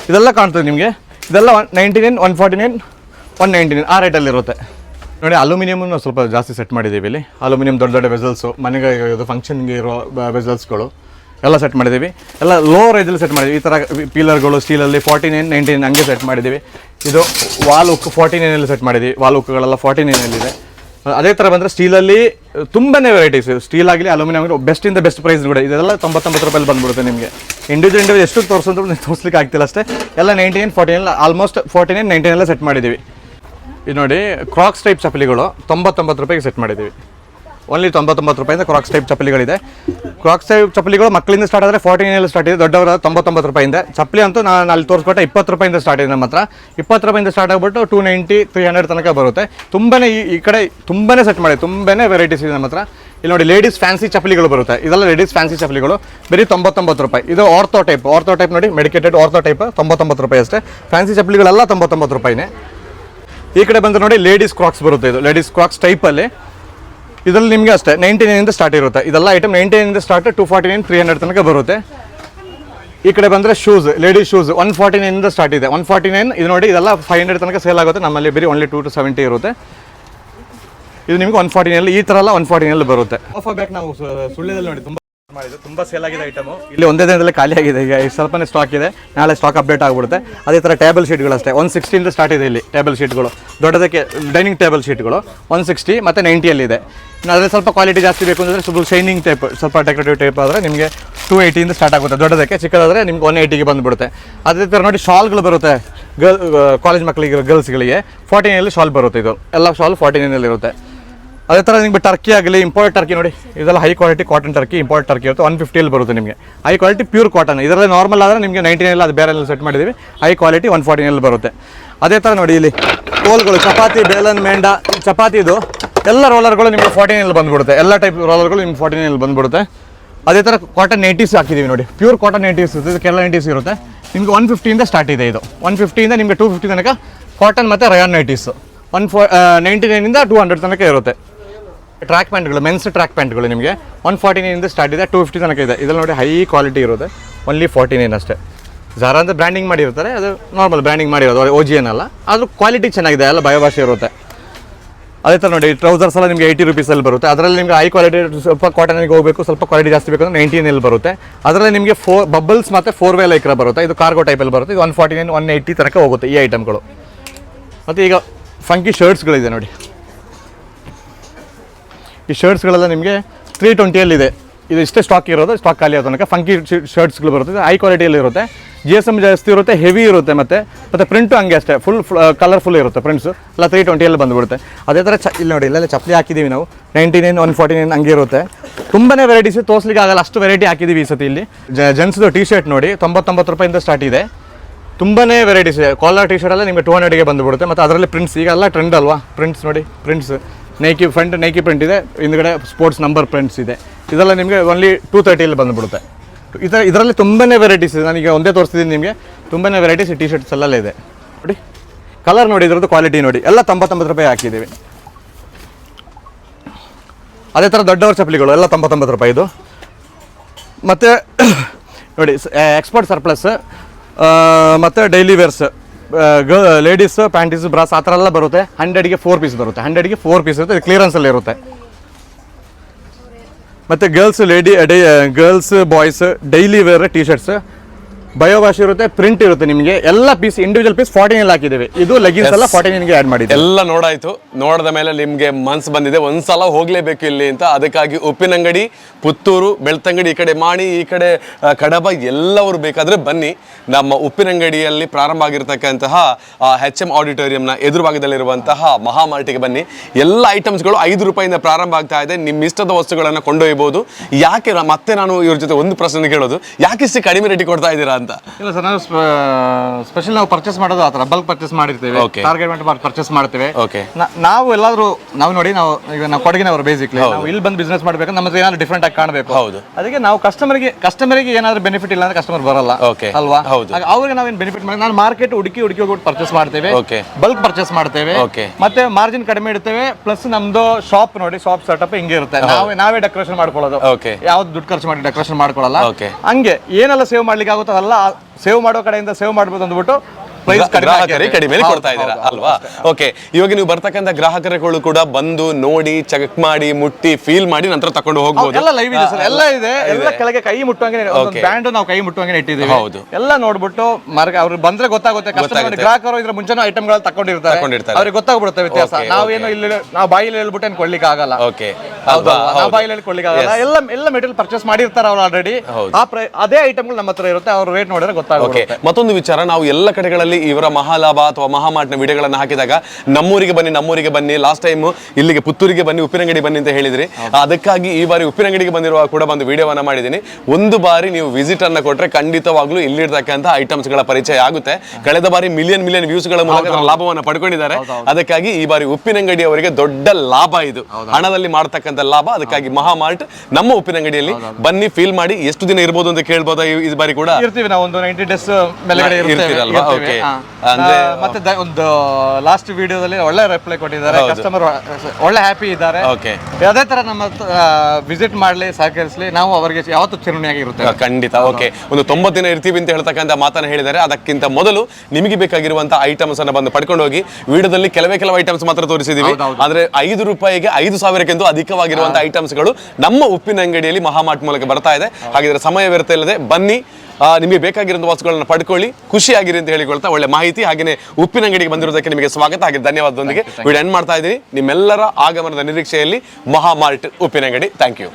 ಇದೆಲ್ಲ ಕಾಣ್ತದೆ ನಿಮಗೆ? ಇದೆಲ್ಲ one ninety nine one forty nine one ninety nine ಆ ರೇಟಲ್ಲಿರುತ್ತೆ ನೋಡಿ ಅಲ್ಯೂಮಿನಿಯಮನ್ನು ಸ್ವಲ್ಪ ಜಾಸ್ತಿ ಸೆಟ್ ಮಾಡಿದ್ದೀವಿ ಇಲ್ಲಿ. ಅಲ್ಯೂಮಿನಿಯಂ ದೊಡ್ಡ ದೊಡ್ಡ ವೆಸಲ್ಸು ಮನೆಗೆ ಇದು ಫಂಕ್ಷನ್ಗೆ ಇರೋ ವೆಸಲ್ಸ್ಗಳು ಎಲ್ಲ ಸೆಟ್ ಮಾಡಿದ್ದೀವಿ. ಎಲ್ಲ ಲೋ ರೇಂಜಲ್ಲಿ ಸೆಟ್ ಮಾಡಿದ್ದೀವಿ. ಈ ಥರ ಪೀಲರ್ಗಳು ಸ್ಟೀಲಲ್ಲಿ ಫಾರ್ಟಿ ನೈನ್ ನೈಂಟಿ ನೈನ್ ಹಂಗೆ ಸೆಟ್ ಮಾಡಿದ್ದೀವಿ. ಇದು ವಾಲ್ ಉಕ್ ಫಾರ್ಟಿ ನೈನಲ್ಲಿ ಸೆಟ್ ಮಾಡಿದ್ದೀವಿ. ವಾಲ್ ಉಕ್ಗಳೆಲ್ಲ ಫಾರ್ಟಿ ನೈನಲ್ಲಿದೆ ಅದೇ ಥರ ಬಂದರೆ ಸ್ಟೀಲಲ್ಲಿ ತುಂಬನೇ ವೆರೈಟೀಸ್ ಇದೆ ಸ್ಟೀಲ್ ಆಗಲಿ ಅಲ್ಯೂಮಿನಿಯಂ ಆಗಲಿ ಬೆಸ್ಟ್ ಇಂದ ಬೆಸ್ಟ್ ಪ್ರೈಸ್ ಕೂಡ ಇದೆಲ್ಲ ತೊಂಬತ್ತೊಂಬತ್ತು ರೂಪಾಯಲ್ಲಿ ಬಂದ್ಬಿಡುತ್ತೆ ನಿಮಗೆ. ಇಂಡಿವಿಜುವಲ್ ಇಂಡಿವಿಜುವಲ್ ಎಷ್ಟು ತೋರಿಸೋದು ತೋರಿಸ್ಲಿಕ್ಕೆ ಆಗ್ತಿಲ್ಲ ಅಷ್ಟೇ. ಎಲ್ಲ ninety nine forty nine almost forty nine ninety set ಮಾಡಿದ್ದೀವಿ ಇದು ನೋಡಿ ಕ್ರಾಕ್ಸ್ ಟೈಪ್ ಚಪ್ಪಲಿಗಳು, ತೊಂಬತ್ತೊಂಬತ್ತು ರೂಪಾಯಿಗೆ ಸೆಟ್ ಮಾಡಿದ್ದೀವಿ ಓನ್ಲಿ ತೊಂಬತ್ತೊಂಬತ್ತು ರೂಪಾಯಿಂದ ಕ್ರಾಕ್ಸ್ ಟೈಪ್ ಚಪ್ಪಲಿಗಳಿದೆ. ಕ್ರಾಕ್ಸ್ ಟೈಪ್ ಚಪ್ಪಲಿಗಳು ಮಕ್ಕಳಿಂದ ಸ್ಟಾರ್ಟ್ ಆದರೆ ಫಾರ್ಟಿ ನೈನಲ್ಲಿ ಸ್ಟಾರ್ಟ್ ಇದೆ ದೊಡ್ಡವರ ತೊಂಬತ್ತೊಂಬತ್ತು ರೂಪಾಯಿಂದ. ಚಪ್ಪಲಿ ಅಂತೂ ನಾನು ಅಲ್ಲಿ ತೋರಿಸ್ಬಿಟ್ಟೆ ಇಪ್ಪತ್ತು ರೂಪಾಯಿಂದ ಸ್ಟಾರ್ಟ್ ಇದೆ ನಮ್ಮ ಹತ್ರ ಇಪ್ಪತ್ತು ರೂಪಾಯಿಂದ ಸ್ಟಾರ್ಟ್ ಆಗಿಬಿಟ್ಟು ಟೂ ನೈಂಟಿ ತ್ರೀ ಹಂಡ್ರೆಡ್ ತನಕ ಬರುತ್ತೆ. ತುಂಬನೇ ಈ ಕಡೆ ತುಂಬನೇ ಸೆಟ್ ಮಾಡಿ, ತುಂಬನೇ ವೆರೈಟೀಸ್ ಇದೆ ನಮ್ಮ ಇಲ್ಲಿ ನೋಡಿ ಲೇಡೀಸ್ ಫ್ಯಾನ್ಸಿ ಚಪ್ಪಲಿಗಳು ಬರುತ್ತೆ. ಇದೆಲ್ಲ ಲೇಡೀಸ್ ಫ್ಯಾನ್ಸಿ ಚಪ್ಪಲಿಗಳು. ಬರೀ ತೊಂಬತ್ತೊಂಬತ್ತು ರೂಪಾಯಿ. ಇದು ಆರ್ಥೋ ಟೈಪ್ ಆರ್ಥೋ ಟೈಪ್ ನೋಡಿ ಮೆಡಿಕೇಟೆಡ್ ಆರ್ಥೋ ಟೈಪ್ ತೊಂಬತ್ತೊಂಬತ್ತು ರೂಪಾಯಿ ಅಷ್ಟೇ. ಫ್ಯಾನ್ಸಿ ಚಪ್ಪಲಿಗಳೆಲ್ಲ ತೊಂಬತ್ತೊಂಬತ್ತು ರೂಪಾಯಿನೇ. ಈ ಕಡೆ ಬಂದ್ರೆ ನೋಡಿ ಲೇಡೀಸ್ ಕ್ರಾಕ್ಸ್ ಬರುತ್ತೆ ಇದು. ಲೇಡೀಸ್ ಕ್ರಾಕ್ಸ್ ಟೈಪಲ್ಲಿ ಇದರಲ್ಲಿ ನಿಮಗೆ ಅಷ್ಟೇ ನೈಂಟಿ ನೈನಿಂದ ಸ್ಟಾರ್ಟ್ ಇರುತ್ತೆ. ಇದೆಲ್ಲ item ninety ನೈನಿಂದ start to forty nine three hundred ತನಕ ಬರುತ್ತೆ. ಈ ಕಡೆ ಬಂದರೆ shoes ladies shoes one forty ನೈನಿಂದ start ಇದೆ. ಒನ್ ಫಾರ್ಟಿ ನೈನ್ ಇದು ನೋಡಿ, ಇದೆಲ್ಲ ಫೈವ್ ಹಂಡ್ರೆಡ್ ತನಕ ಸೇಲ್ ಆಗುತ್ತೆ. ನಮ್ಮಲ್ಲಿ ಬರೀ ಓನ್ಲಿ ಟು ಟು ಸೆವೆಂಟಿ ಇರುತ್ತೆ. ಇದು ನಿಮಗೆ ಒನ್ ಫಾರ್ಟಿ ನೈನ್ ಈ ಥರ ಎಲ್ಲ ಒನ್ ಫಾರ್ಟಿ ನೈನ್ ಬರುತ್ತೆ. ಆಫರ್ ಬ್ಯಾಕ್ ನಾವು ಸುಳ್ಳ್ಯದಲ್ಲಿ ನೋಡಿ, ತುಂಬ ಮಾಡಿದ್ದು. ತುಂಬ ಸೇಲ್ ಆಗಿದೆ ಐಟಮು ಇಲ್ಲಿ ಒಂದೇ ದಿನದಲ್ಲಿ ಖಾಲಿ ಆಗಿದೆ. ಈಗ ಸ್ವಲ್ಪನೇ ಸ್ಟಾಕ್ ಇದೆ. ನಾಳೆ ಸ್ಟಾಕ್ ಅಪ್ಡೇಟ್ ಆಗಿಬಿಡುತ್ತೆ. ಅದೇ ಥರ ಟೇಬಲ್ ಶೀಟ್ಗಳು ಅಷ್ಟೇ. ಒನ್ ಸಿಕ್ಸ್ಟಿಯಿಂದ ಸ್ಟಾರ್ಟ್ ಇದೆ ಇಲ್ಲಿ ಟೇಬಲ್ ಶೀಟ್ಗಳು ದೊಡ್ಡದಕ್ಕೆ ಡೈನಿಂಗ್ ಟೇಬಲ್ ಶೀಟ್ಗಳು ಒನ್ ಸಿಕ್ಸ್ಟಿ ಮತ್ತು ನೈಂಟಿಯಲ್ಲಿ ಇದೆ. ಇನ್ನು ಅದ್ರಲ್ಲಿ ಸ್ವಲ್ಪ ಕ್ವಾಲಿಟಿ ಜಾಸ್ತಿ ಬೇಕು ಅಂದರೆ ಸ್ವಲ್ಪ ಶೈನಿಂಗ್ ಟೈಪ್ ಸ್ವಲ್ಪ ಡೆಕೋರೇಟಿವ್ ಟೈಪ್ ಆದರೆ ನಿಮಗೆ ಟೂ ಏಯ್ಟಿಯಿಂದ ಸ್ಟಾರ್ಟ್ ಆಗುತ್ತೆ. ದೊಡ್ಡದಕ್ಕೆ, ಚಿಕ್ಕದಾದರೆ ನಿಮ್ಗೆ ಒನ್ ಏಯ್ಟಿಗೆ ಬಂದುಬಿಡುತ್ತೆ. ಅದೇ ಥರ ನೋಡಿ ಶಾಲ್ಗಳು ಬರುತ್ತೆ. ಗರ್ಲ್ ಕಾಲೇಜ್ ಮಕ್ಕಳಿಗೆ ಗರ್ಲ್ಸ್ಗಳಿಗೆ ಫೋರ್ಟಿನಲ್ಲಿ ಶಾಲ್ ಬರುತ್ತೆ ಇದು. ಎಲ್ಲ ಶಾಲ್ ಫಾರ್ಟಿ ನೈನಲ್ಲಿ ಇರುತ್ತೆ. ಅದೇ ಥರ ನಿಮಗೆ ಟರ್ಕಿ ಆಗಲಿ ಇಂಪೋರ್ಟ್ ಟರ್ಕಿ ನೋಡಿ ಇದೆಲ್ಲ high quality cotton Turkey import Turkey ಇರುತ್ತೆ ಒನ್ ಫಿಫ್ಟಿಯಲ್ಲಿ ಬರುತ್ತೆ ನಿಮಗೆ. ಹೈ ಕ್ವಾಲಿಟಿ ಪ್ಯೂರ್ ಕಾಟನ್ ಇದರಲ್ಲಿ ನಾರ್ಮಲ್ ಆದರೆ ನಿಮಗೆ ನೈಂಟಿ ನೈನಲ್ಲಿ ಅದು ಬೇರೆ ಸೆಟ್ ಮಾಡಿದ್ದೀವಿ high quality one forty nine ಬರುತ್ತೆ. ಅದೇ ಥರ ನೋಡಿ ಇಲ್ಲಿ ಟೋಲ್ಗಳು ಚಪಾತಿ, ಬೇಲನ್, ಮೇಂಡ, ಚಪಾತಿ ಚಪಾತಿದು ಎಲ್ಲ ರೋಲರ್ಗಳು ನಿಮಗೆ ಫಾರ್ಟಿ ನೈನಲ್ಲಿ ಬಂದ್ಬಿಡುತ್ತೆ. ಎಲ್ಲ ಟೈಪ್ ರೋಲರ್ಗಳು ನಿಮ್ಗೆ ಫಾರ್ಟಿ ನೈನಲ್ಲಿ ಬಂದ್ಬಿಡುತ್ತೆ. ಅದೇ ಥರ ಕಾಟನ್ ನೈಂಟೀಸ್ ಹಾಕಿದ್ದೀವಿ ನೋಡಿ. ಪ್ಯೂರ್ ಕಾಟನ್ ನೈಂಟೀಸ್ ಇರುತ್ತೆ ಕೆಲ ನೈಂಟೀಸ್ ಇರುತ್ತೆ. ನಿಮಗೆ ಒನ್ ಫಿಫ್ಟಿಯಿಂದ ಸ್ಟಾರ್ಟ್ ಇದೆ ಇದು. ಒನ್ ಫಿಫ್ಟಿಯಿಂದ ನಿಮಗೆ ಟೂ ಫಿಫ್ಟಿ ತನಕ ಕಾಟನ್ ಮತ್ತು ರಯಾನ್ ನೈಟೀಸು ಒನ್ ಫೋ ನೈಂಟಿ ನೈನಿಂದ ಟೂ ಹಂಡ್ರೆಡ್ ತನಕ ಇರುತ್ತೆ. ಟ್ರ್ಯಾಕ್ ಪ್ಯಾಂಟ್ಗಳು ಮೆನ್ಸ್ ಟ್ರ್ಯಾಕ್ ಪ್ಯಾಂಟ್ಗಳು ನಿಮಗೆ. ಒನ್ ಫಾರ್ಟಿ ನೈನಿಂದ ಸ್ಟಾರ್ಟ್ ಇದೆ ಟೂ ಫಿಫ್ಟಿ ತನಕ ಇದೆ. ಇದರಲ್ಲಿ ನೋಡಿ ಹೈ ಕ್ವಾಲಿಟಿ ಇರುತ್ತೆ ಒನ್ಲಿ ಫಾರ್ಟಿ ನೈನ್ ಅಷ್ಟೇ. ಜಾರ ಅಂತ ಬ್ರ್ಯಾಂಡಿಂಗ್ ಮಾಡಿರ್ತಾರೆ, ಅದು ನಾರ್ಮಲ್ ಬ್ರ್ಯಾಂಡಿಂಗ್ ಮಾಡಿರೋದು ಓ ಜಿ ಏನಲ್ಲ ಆದರೂ ಕ್ವಾಲಿಟಿ ಚೆನ್ನಾಗಿದೆ, ಎಲ್ಲ ಬಯೋಭಾಷೆ ಇರುತ್ತೆ. ಅದೇ ಥರ ನೋಡಿ ಟ್ರೌಸರ್ಸ್ ಎಲ್ಲ ನಿಮಗೆ ಏಯ್ಟಿ ರುಪೀಸಲ್ಲಿ ಬರುತ್ತೆ. ಅದರಲ್ಲಿ ನಿಮಗೆ ಹೈ ಕ್ವಾಲಿಟಿ ಸ್ವಲ್ಪ ಕಾಟನಿಗೆ ಹೋಗಬೇಕು, ಸ್ವಲ್ಪ ಕ್ವಾಲಿಟಿ ಜಾಸ್ತಿ ಬೇಕು ಅಂದರೆ ನೈಂಟೀನಲ್ಲಿ ಬರುತ್ತೆ. ಅದರಲ್ಲಿ ನಿಮಗೆ ಫೋರ್ ಬಬಲ್ಸ್ ಮತ್ತು ಫೋರ್ ವೇ ಲೈಕ್ರ ಬರುತ್ತೆ. ಇದು ಕಾರ್ಗೋ ಟೈಪಲ್ಲಿ ಬರುತ್ತೆ. ಇದು one forty nine one eighty ತನಕ ಹೋಗುತ್ತೆ ಈ ಐಟಮ್ಗಳು ಮತ್ತು ಈಗ ಫಂಕಿ ಶರ್ಟ್ಸ್ಗಳಿದೆ ನೋಡಿ. ಈ ಶರ್ಟ್ಸ್ಗಳೆಲ್ಲ ನಿಮಗೆ ತ್ರೀ ಟ್ವೆಂಟಿಯಲ್ಲಿದೆ ಇದು ಇಷ್ಟೇ ಸ್ಟಾಕ್ ಇರೋದು ಸ್ಟಾಕ್ ಖಾಲಿ ತನಕ ಫಂಕಿ ಶರ್ಟ್ಸ್ಗಳು ಬರುತ್ತೆ. ಹೈ ಕ್ವಾಲಿಟಿಯಲ್ಲಿ ಇರುತ್ತೆ. ಜಿ ಎಸ್ ಎಂ ಜಾಸ್ತಿ ಇರುತ್ತೆ ಹೆವಿ ಇರುತ್ತೆ ಮತ್ತು ಮತ್ತು ಪ್ರಿಂಟು ಹಂಗೆ ಅಷ್ಟೇ. ಫುಲ್ ಕಲರ್ಫುಲ್ ಇರುತ್ತೆ ಪ್ರಿಂಟ್ಸು ಎಲ್ಲ ತ್ರೀ ಟ್ವೆಂಟಿಯಲ್ಲಿ ಬಂದುಬಿಡುತ್ತೆ. ಅದೇ ಥರ ಚ, ಇಲ್ಲಿ ನೋಡಿ, ಇಲ್ಲೆಲ್ಲ ಚಪ್ಪಲಿ ಹಾಕಿದ್ದೀವಿ ನಾವು. Ninety nine one forty nine ಹಂಗೆ ಇರುತ್ತೆ. ತುಂಬಾ ವೆರೈಟೀಸ್ ತೋರಿಸ್ಲಿಕ್ಕೆ ಆಗಲ್ಲ, ಅಷ್ಟು ವೆರೈಟಿ ಹಾಕಿದ್ದೀವಿ ಈ ಸತಿ ಇಲ್ಲಿ. ಜೆಂಟ್ಸ್ದು ಟಿ ಶರ್ಟ್ ನೋಡಿ, ತೊಂಬತ್ತೊಂಬತ್ತು ರೂಪಾಯಿಂದ ಸ್ಟಾರ್ಟ್ ಇದೆ. ತುಂಬಾ ವೆರೈಟೀಸ್ ಇದೆ. ಕಾಲರ್ ಟಿ ಶರ್ಟ್ ಎಲ್ಲ ನಿಮಗೆ ಟೂ ಹಂಡ್ರೆಡ್ಗೆ ಬಂದುಬಿಡುತ್ತೆ. ಮತ್ತು ಅದರಲ್ಲಿ ಪ್ರಿಂಟ್ಸ್ ಈಗೆಲ್ಲ ಟ್ರೆಂಡ್ ಅಲ್ವಾ? ಪ್ರಿಂಟ್ಸ್ ನೋಡಿ prints Nike front Nike print ಇದೆ. ಹಿಂದ್ಗಡೆ ಸ್ಪೋರ್ಟ್ಸ್ ನಂಬರ್ ಪ್ರಿಂಟ್ಸ್ ಇದೆ. ಇದೆಲ್ಲ ನಿಮಗೆ ಓನ್ಲಿ ಟೂ ತರ್ಟಿಯಲ್ಲಿ ಬಂದುಬಿಡುತ್ತೆ. ಇದರ ಇದರಲ್ಲಿ ತುಂಬಾ ವೆರೈಟೀಸ್ ಇದೆ. ನಾನೀಗ ಒಂದೇ ತೋರಿಸ್ತಿದ್ದೀನಿ ನಿಮಗೆ. ತುಂಬಾ ವೆರೈಟೀಸ್ ಟಿ ಶರ್ಟ್ಸ್ ಎಲ್ಲ ಇದೆ. ನೋಡಿ. ಕಲರ್ ನೋಡಿ, ಇದ್ರದ್ದು ಕ್ವಾಲಿಟಿ ನೋಡಿ. ಎಲ್ಲ ತೊಂಬತ್ತೊಂಬತ್ತು ರೂಪಾಯಿ ಹಾಕಿದ್ದೀವಿ. ಅದೇ ಥರ ದೊಡ್ಡವ್ರ ಚಪ್ಪಲಿಗಳು, ಎಲ್ಲ ತೊಂಬತ್ತೊಂಬತ್ತು ರೂಪಾಯಿ ಇದು. ಮತ್ತು, [coughs] ನೋಡಿ ಎಕ್ಸ್ಪೋರ್ಟ್ ಸರ್ಪ್ಲಸ್ ಮತ್ತು daily wears ladies panties bras ಆ ಥರ ಎಲ್ಲ ಬರುತ್ತೆ ಹಂಡ್ರೆಡ್ಗೆ ಫೋರ್ ಪೀಸ್ ಬರುತ್ತೆ. ಹಂಡ್ರೆಡ್ಗೆ ಫೋರ್ ಪೀಸ್ ಇರುತ್ತೆ. ಕ್ಲಿಯರೆನ್ಸಲ್ಲಿ ಇರುತ್ತೆ. ಮತ್ತು girls lady dye girls boys daily wear T shirts biowash ಇರುತ್ತೆ ಪ್ರಿಂಟ್ ಇರುತ್ತೆ ನಿಮಗೆ. ಎಲ್ಲ piece individual piece forty nine ಹಾಕಿದ್ದೀವಿ. ಇದು ಲಗೇಜ್ ಎಲ್ಲ ಫಾರ್ಟಿ ನೈನ್ಗೆ ಆ್ಯಡ್ ಮಾಡಿದೆ ಎಲ್ಲ ನೋಡಾಯ್ತು. ನೋಡಿದ ಮೇಲೆ ನಿಮಗೆ ಮನ್ಸು ಬಂದಿದೆ. ಒಂದ್ಸಲ ಹೋಗ್ಲೇಬೇಕು ಇಲ್ಲಿ ಅಂತ. ಅದಕ್ಕಾಗಿ ಉಪ್ಪಿನಂಗಡಿ ಪುತ್ತೂರು ಬೆಳ್ತಂಗಡಿ ಈ ಕಡೆ ಮಾಣಿ ಈ ಕಡೆ ಕಡಬ ಎಲ್ಲವರು ಬೇಕಾದ್ರೆ ಬನ್ನಿ. ನಮ್ಮ ಉಪ್ಪಿನಂಗಡಿಯಲ್ಲಿ ಪ್ರಾರಂಭ ಆಗಿರ್ತಕ್ಕಂತಹ ಹೆಚ್ ಎಂ ಆಡಿಟೋರಿಯಂನ ಎದುರು ಭಾಗದಲ್ಲಿರುವಂತಹ ಮಹಾಮಾರ್ಟಿಗೆ ಬನ್ನಿ. ಎಲ್ಲ ಐಟಮ್ಸ್ಗಳು ಐದು ರೂಪಾಯಿಂದ ಪ್ರಾರಂಭ ಆಗ್ತಾ ಇದೆ. ನಿಮ್ಮ ಇಷ್ಟದ ವಸ್ತುಗಳನ್ನು ಕೊಂಡೊಯ್ಯಬಹುದು ಯಾಕೆ ಮತ್ತೆ ನಾನು ಇವ್ರ ಜೊತೆ ಒಂದು ಪ್ರಶ್ನೆ ಕೇಳೋದು. ಯಾಕೆ ಇಷ್ಟು ಕಡಿಮೆ ರೇಟಿಗೆ ಕೊಡ್ತಾ ಇದ್ದೀರಾ ಅಂತ. ಇಲ್ಲ ಸರ್ ನಾವು ಸ್ಪೆಷಲ್ ನಾವು ಪರ್ಚೇಸ್ ಮಾಡೋದು ಆ ಥರ ಬಲ್ಕ್ ಪರ್ಚೇಸ್ ಮಾಡಿರ್ತೇವೆ ಟಾರ್ಗೆಟ್ ಟಾರ್ಗೆಟ್ ಪರ್ಚೇಸ್ ಮಾಡ್ತೇವೆ. Okay. ನಾ- ನಾವು ಎಲ್ಲಾದ್ರೂ ನಾವು ನೋಡಿ ನಾವು ಈಗ ನಾವು ಕೊಡಗಿನವರು ಬೇಸಿಕ್ಲಿ ನಾವು ಇಲ್ಲಿ ಬಂದು ಬಿಸ್ನೆಸ್ ಮಾಡಬೇಕು ನಮ್ಮ ಹತ್ರ ಏನಾದ್ರು ಡಿಫ್ರೆಂಟ್ ಆಗಿ ಕಾಣಬೇಕು. ಹೌದು. ಅದಕ್ಕೆ ನಾವು ಕಸ್ಟಮರ್ಗೆ ಕಸ್ಟಮರ್ಗೆ ಏನಾದ್ರು ಬೆನಿಫಿಟ್ ಇಲ್ಲ ಅಂದ್ರೆ ಕಸ್ಟಮರ್ ಬರಲ್ಲ. ಓಕೆ ಅಲ್ವಾ? ಹೌದು. ಹಾಗೆ ಅವ್ರಿಗೆ ನಾವೇನು ಬೆನಿಫಿಟ್ ಮಾಡಿ ನಾನು ಮಾರ್ಕೆಟ್ ಹುಡುಕಿ ಹುಡುಕಿ ಹೋಗ್ಬಿಟ್ಟು ಪರ್ಚೇಸ್ ಮಾಡ್ತೇವೆ. ಓಕೆ ಬಲ್ಕ್ ಪರ್ಚೇಸ್ ಮಾಡ್ತೇವೆ. ಓಕೆ ಮತ್ತೆ ಮಾರ್ಜಿನ್ ಕಡಿಮೆ ಇಡ್ತೇವೆ ಪ್ಲಸ್ ನಮ್ದು ಶಾಪ್ ನೋಡಿ ಶಾಪ್ ಸೆಟಪ್ ಹಿಂಗೆ ಇರುತ್ತೆ. ನಾವೇ ನಾವೇ ಡೆಕೋರೇಷನ್ ಮಾಡ್ಕೊಳ್ಳೋದು. ಓಕೆ ಯಾವ್ದು ದುಡ್ಡು ಖರ್ಚು ಮಾಡಿ ಡೆಕೋರೇಷನ್ ಮಾಡ್ಕೊಳ್ಳಲ್ಲ. ಓಕೆ ಹಂಗೆ ಏನೆಲ್ಲ ಸೇವ್ ಮಾಡ್ಲಿಕ್ಕೆ ಆಗುತ್ತೋ ಅದೆಲ್ಲ ಸೇವ್ ಮಾಡೋ ಕಡೆಯಿಂದ ಸೇವ್ ಮಾಡ್ಬೋದು ಅಂದ್ಬಿಟ್ಟು ಪ್ರೈಸ್ ಗ್ರಾಹಕರಿಗೆ ಕಡಿಮೆ ಕೊಡ್ತಾ ಇದ್ದೀರಾ? ಅಲ್ವಾ? ಓಕೆ ಇವಾಗ ನೀವು ಬರ್ತಕ್ಕಂಥ ಗ್ರಾಹಕರುಗಳು ಕೂಡ ಬಂದು ನೋಡಿ ಚೆಕ್ ಮಾಡಿ ಮುಟ್ಟಿ ಫೀಲ್ ಮಾಡಿ ನಂತರ ತಕೊಂಡು ಹೋಗ್ಬೋದು. ಎಲ್ಲ ಲೈವ್ ಇದೆ ಸರ್. ಎಲ್ಲ ಇದೆ. ಎಲ್ಲ ಕೆಳಗೆ ಕೈ ಮುಟ್ಟುವಂಗೆ. ಬ್ಯಾಂಡ್ ನಾವು ಕೈ ಮುಟ್ಟುವಂಗೆ ಇಟ್ಟಿದ್ದೀವಿ. ಹೌದು. ಎಲ್ಲ ನೋಡ್ಬಿಟ್ಟು ಮಾರ್ಗ ಅವ್ರು ಬಂದ್ರೆ ಗೊತ್ತಾಗುತ್ತೆ ಕಸ್ಟಮರ್ ಗ್ರಾಹಕರು ಇದ್ರ ಮುಂಚೆನೂ ಐಟಮ್ಗಳು ತಕೊಂಡಿರ್ತಾರೆ ತಕೊಂಡಿರ್ತಾರೆ. ಅವ್ರಿಗೆ ಗೊತ್ತಾಗ್ಬಿಡುತ್ತೆ ವ್ಯತ್ಯಾಸ. ನಾವೇನು ಇಲ್ಲಿ ನಾವು ಬಾಯಲ್ಲಿ ಹೇಳ್ಬಿಟ್ಟು ಏನು ಕೊಡ್ಲಿಕ್ಕೆ ಆಗಲ್ಲ ಓಕೆ? ನಾವು ಬಾಯಲ್ಲಿ ಹೇಳಿ ಕೊಡ್ಲಿಕ್ಕೆ ಆಗಲ್ಲ ಎಲ್ಲ ಎಲ್ಲ ಮೆಟೀರಿಯಲ್ ಪರ್ಚೇಸ್ ಮಾಡಿರ್ತಾರೆ ಅವ್ರು ಆಲ್ರೆಡಿ. ಆ ಪ್ರೈ ಅದೇ ಐಟಮ್ಗಳು ನಮ್ಮ ಹತ್ರ ಇರುತ್ತೆ. ಅವ್ರ ರೇಟ್ ನೋಡಿದ್ರೆ ಗೊತ್ತಾಗುತ್ತೆ ಮತ್ತೊಂದು ವಿಚಾರ ನಾವು ಎಲ್ಲ ಕಡೆಗಳಲ್ಲಿ ಇವರ ಮಹಾಲಾಭ ಅಥವಾ ಮಹಾಮಾರ್ಟ್ನ ವಿಡಿಯೋಗಳನ್ನು ಹಾಕಿದಾಗ ನಮ್ಮೂರಿಗೆ ಬನ್ನಿ ನಮ್ಮೂರಿಗೆ ಬನ್ನಿ ಲಾಸ್ಟ್ ಟೈಮ್ ಇಲ್ಲಿಗೆ ಪುತ್ತೂರಿಗೆ ಬನ್ನಿ ಉಪ್ಪಿನಂಗಡಿ ಬನ್ನಿ ಅಂತ ಹೇಳಿದ್ರಿ. ಅದಕ್ಕಾಗಿ ಈ ಬಾರಿ ಉಪ್ಪಿನಂಗಡಿಗೆ ಬಂದಿರುವ ಕೂಡ ಒಂದು ವಿಡಿಯೋವನ್ನ ಮಾಡಿದ್ದೀನಿ. ಒಂದು ಬಾರಿ ನೀವು ವಿಸಿಟ್ ಅನ್ನ ಕೊಟ್ರೆ ಖಂಡಿತವಾಗ್ಲೂ ಇಲ್ಲಿರ್ತಕ್ಕಂಥ ಐಟಮ್ಸ್ಗಳ ಪರಿಚಯ ಆಗುತ್ತೆ. ಕಳೆದ ಬಾರಿ ಮಿಲಿಯನ್ ಮಿಲಿಯನ್ ವ್ಯೂಸ್ಗಳ ಮೂಲಕ ಲಾಭವನ್ನು ಪಡ್ಕೊಂಡಿದ್ದಾರೆ. ಅದಕ್ಕಾಗಿ ಈ ಬಾರಿ ಉಪ್ಪಿನಂಗಡಿ ಅವರಿಗೆ ದೊಡ್ಡ ಲಾಭ ಇದು. ಹಣದಲ್ಲಿ ಮಾಡ್ತಕ್ಕಂಥ ಲಾಭ ಅದಕ್ಕಾಗಿ ಮಹಾಮಾರ್ಟ್ ನಮ್ಮ ಉಪ್ಪಿನಂಗಡಿಯಲ್ಲಿ ಬನ್ನಿ ಫೀಲ್ ಮಾಡಿ ಎಷ್ಟು ದಿನ ಇರ್ಬೋದು ಅಂತ ಕೇಳ್ಬೋದಾ ಈ ಬಾರಿ ಕೂಡ? ಇರ್ತೀವಿ ನಾವು ಒಂದು ನೈಂಟಿ ಡೇಸ್ ಮೇಲ್ಗಡೆ ಅಂದ್ರೆ- ಮತ್ತೆ ದ- ಒಂದು ಲಾಸ್ಟ್ ವಿಡಿಯೋದಲ್ಲಿ ಒಳ್ಳೆ ರಿಪ್ಲೈ ಕೊಟ್ಟಿದ್ದಾರೆ. ಕಸ್ಟಮರ್ ಒಳ್ಳೆ ಹ್ಯಾಪಿ ಇದ್ದಾರೆ. ಓಕೆ ಅದೇ ತರ ನಮ್ಮ ವಿಸಿಟ್ ಮಾಡ್ಲಿ ಸಹಕರಿಸಲಿ ನಾವು ಅವರಿಗೆ ಯಾವತ್ತು ಚಿರುಣಿಯಾಗಿ ಇರುತ್ತೆ ಖಂಡಿತ. ಓಕೆ ಒಂದು ತೊಂಬತ್ತು ದಿನ ಇರ್ತೀವಿ ಅಂತ ಹೇಳ್ತಕ್ಕಂಥ ಮಾತನ್ನ ಹೇಳಿದ್ದಾರೆ. ಅದಕ್ಕಿಂತ ಮೊದಲು ನಿಮಗೆ ಬೇಕಾಗಿರುವಂತಹ ಐಟಮ್ಸ್ ಅನ್ನ ಬಂದು ಪಡ್ಕೊಂಡು ಹೋಗಿ ವಿಡಿಯೋದಲ್ಲಿ ಕೆಲವೇ ಕೆಲವು ಐಟಮ್ಸ್ ಮಾತ್ರ ತೋರಿಸಿದೀವಿ ಆದ್ರೆ ಐದು ರೂಪಾಯಿಗೆ ಐದು ಸಾವಿರಕ್ಕಿಂತ ಅಧಿಕವಾಗಿರುವಂತಹ ಐಟಮ್ಸ್ ಐಟಮ್ಸ್ಗಳು ನಮ್ಮ ಉಪ್ಪಿನ ಅಂಗಡಿಯಲ್ಲಿ ಮಹಾಮಾರ್ಟ್ ಮೂಲಕ ಬರ್ತಾ ಇದೆ. ಹಾಗಿದ್ರೆ ಸಮಯ ವ್ಯರ್ಥ ಇಲ್ಲದೆ ಬನ್ನಿ. ನಿಮಗೆ ಬೇಕಾಗಿರೋ ವಸ್ತುಗಳನ್ನು ಪಡ್ಕೊಳ್ಳಿ ಖುಷಿಯಾಗಿರಿ ಅಂತ ಹೇಳಿಕೊಳ್ತಾ ಒಳ್ಳೆ ಮಾಹಿತಿ ಹಾಗೆಯೇ ಉಪ್ಪಿನ ಅಂಗಡಿಗೆ ಬಂದಿರೋದಕ್ಕೆ ನಿಮಗೆ ಸ್ವಾಗತ ಹಾಗೆ ಧನ್ಯವಾದದೊಂದಿಗೆ ವಿಡಿಯೋ ಎಂಡ್ ಮಾಡ್ತಾ ಇದ್ದೀನಿ. ನಿಮ್ಮೆಲ್ಲರ ಆಗಮನದ ನಿರೀಕ್ಷೆಯಲ್ಲಿ ಮಹಾಮಾರ್ಟ್ ಉಪ್ಪಿನ ಅಂಗಡಿ. Thank you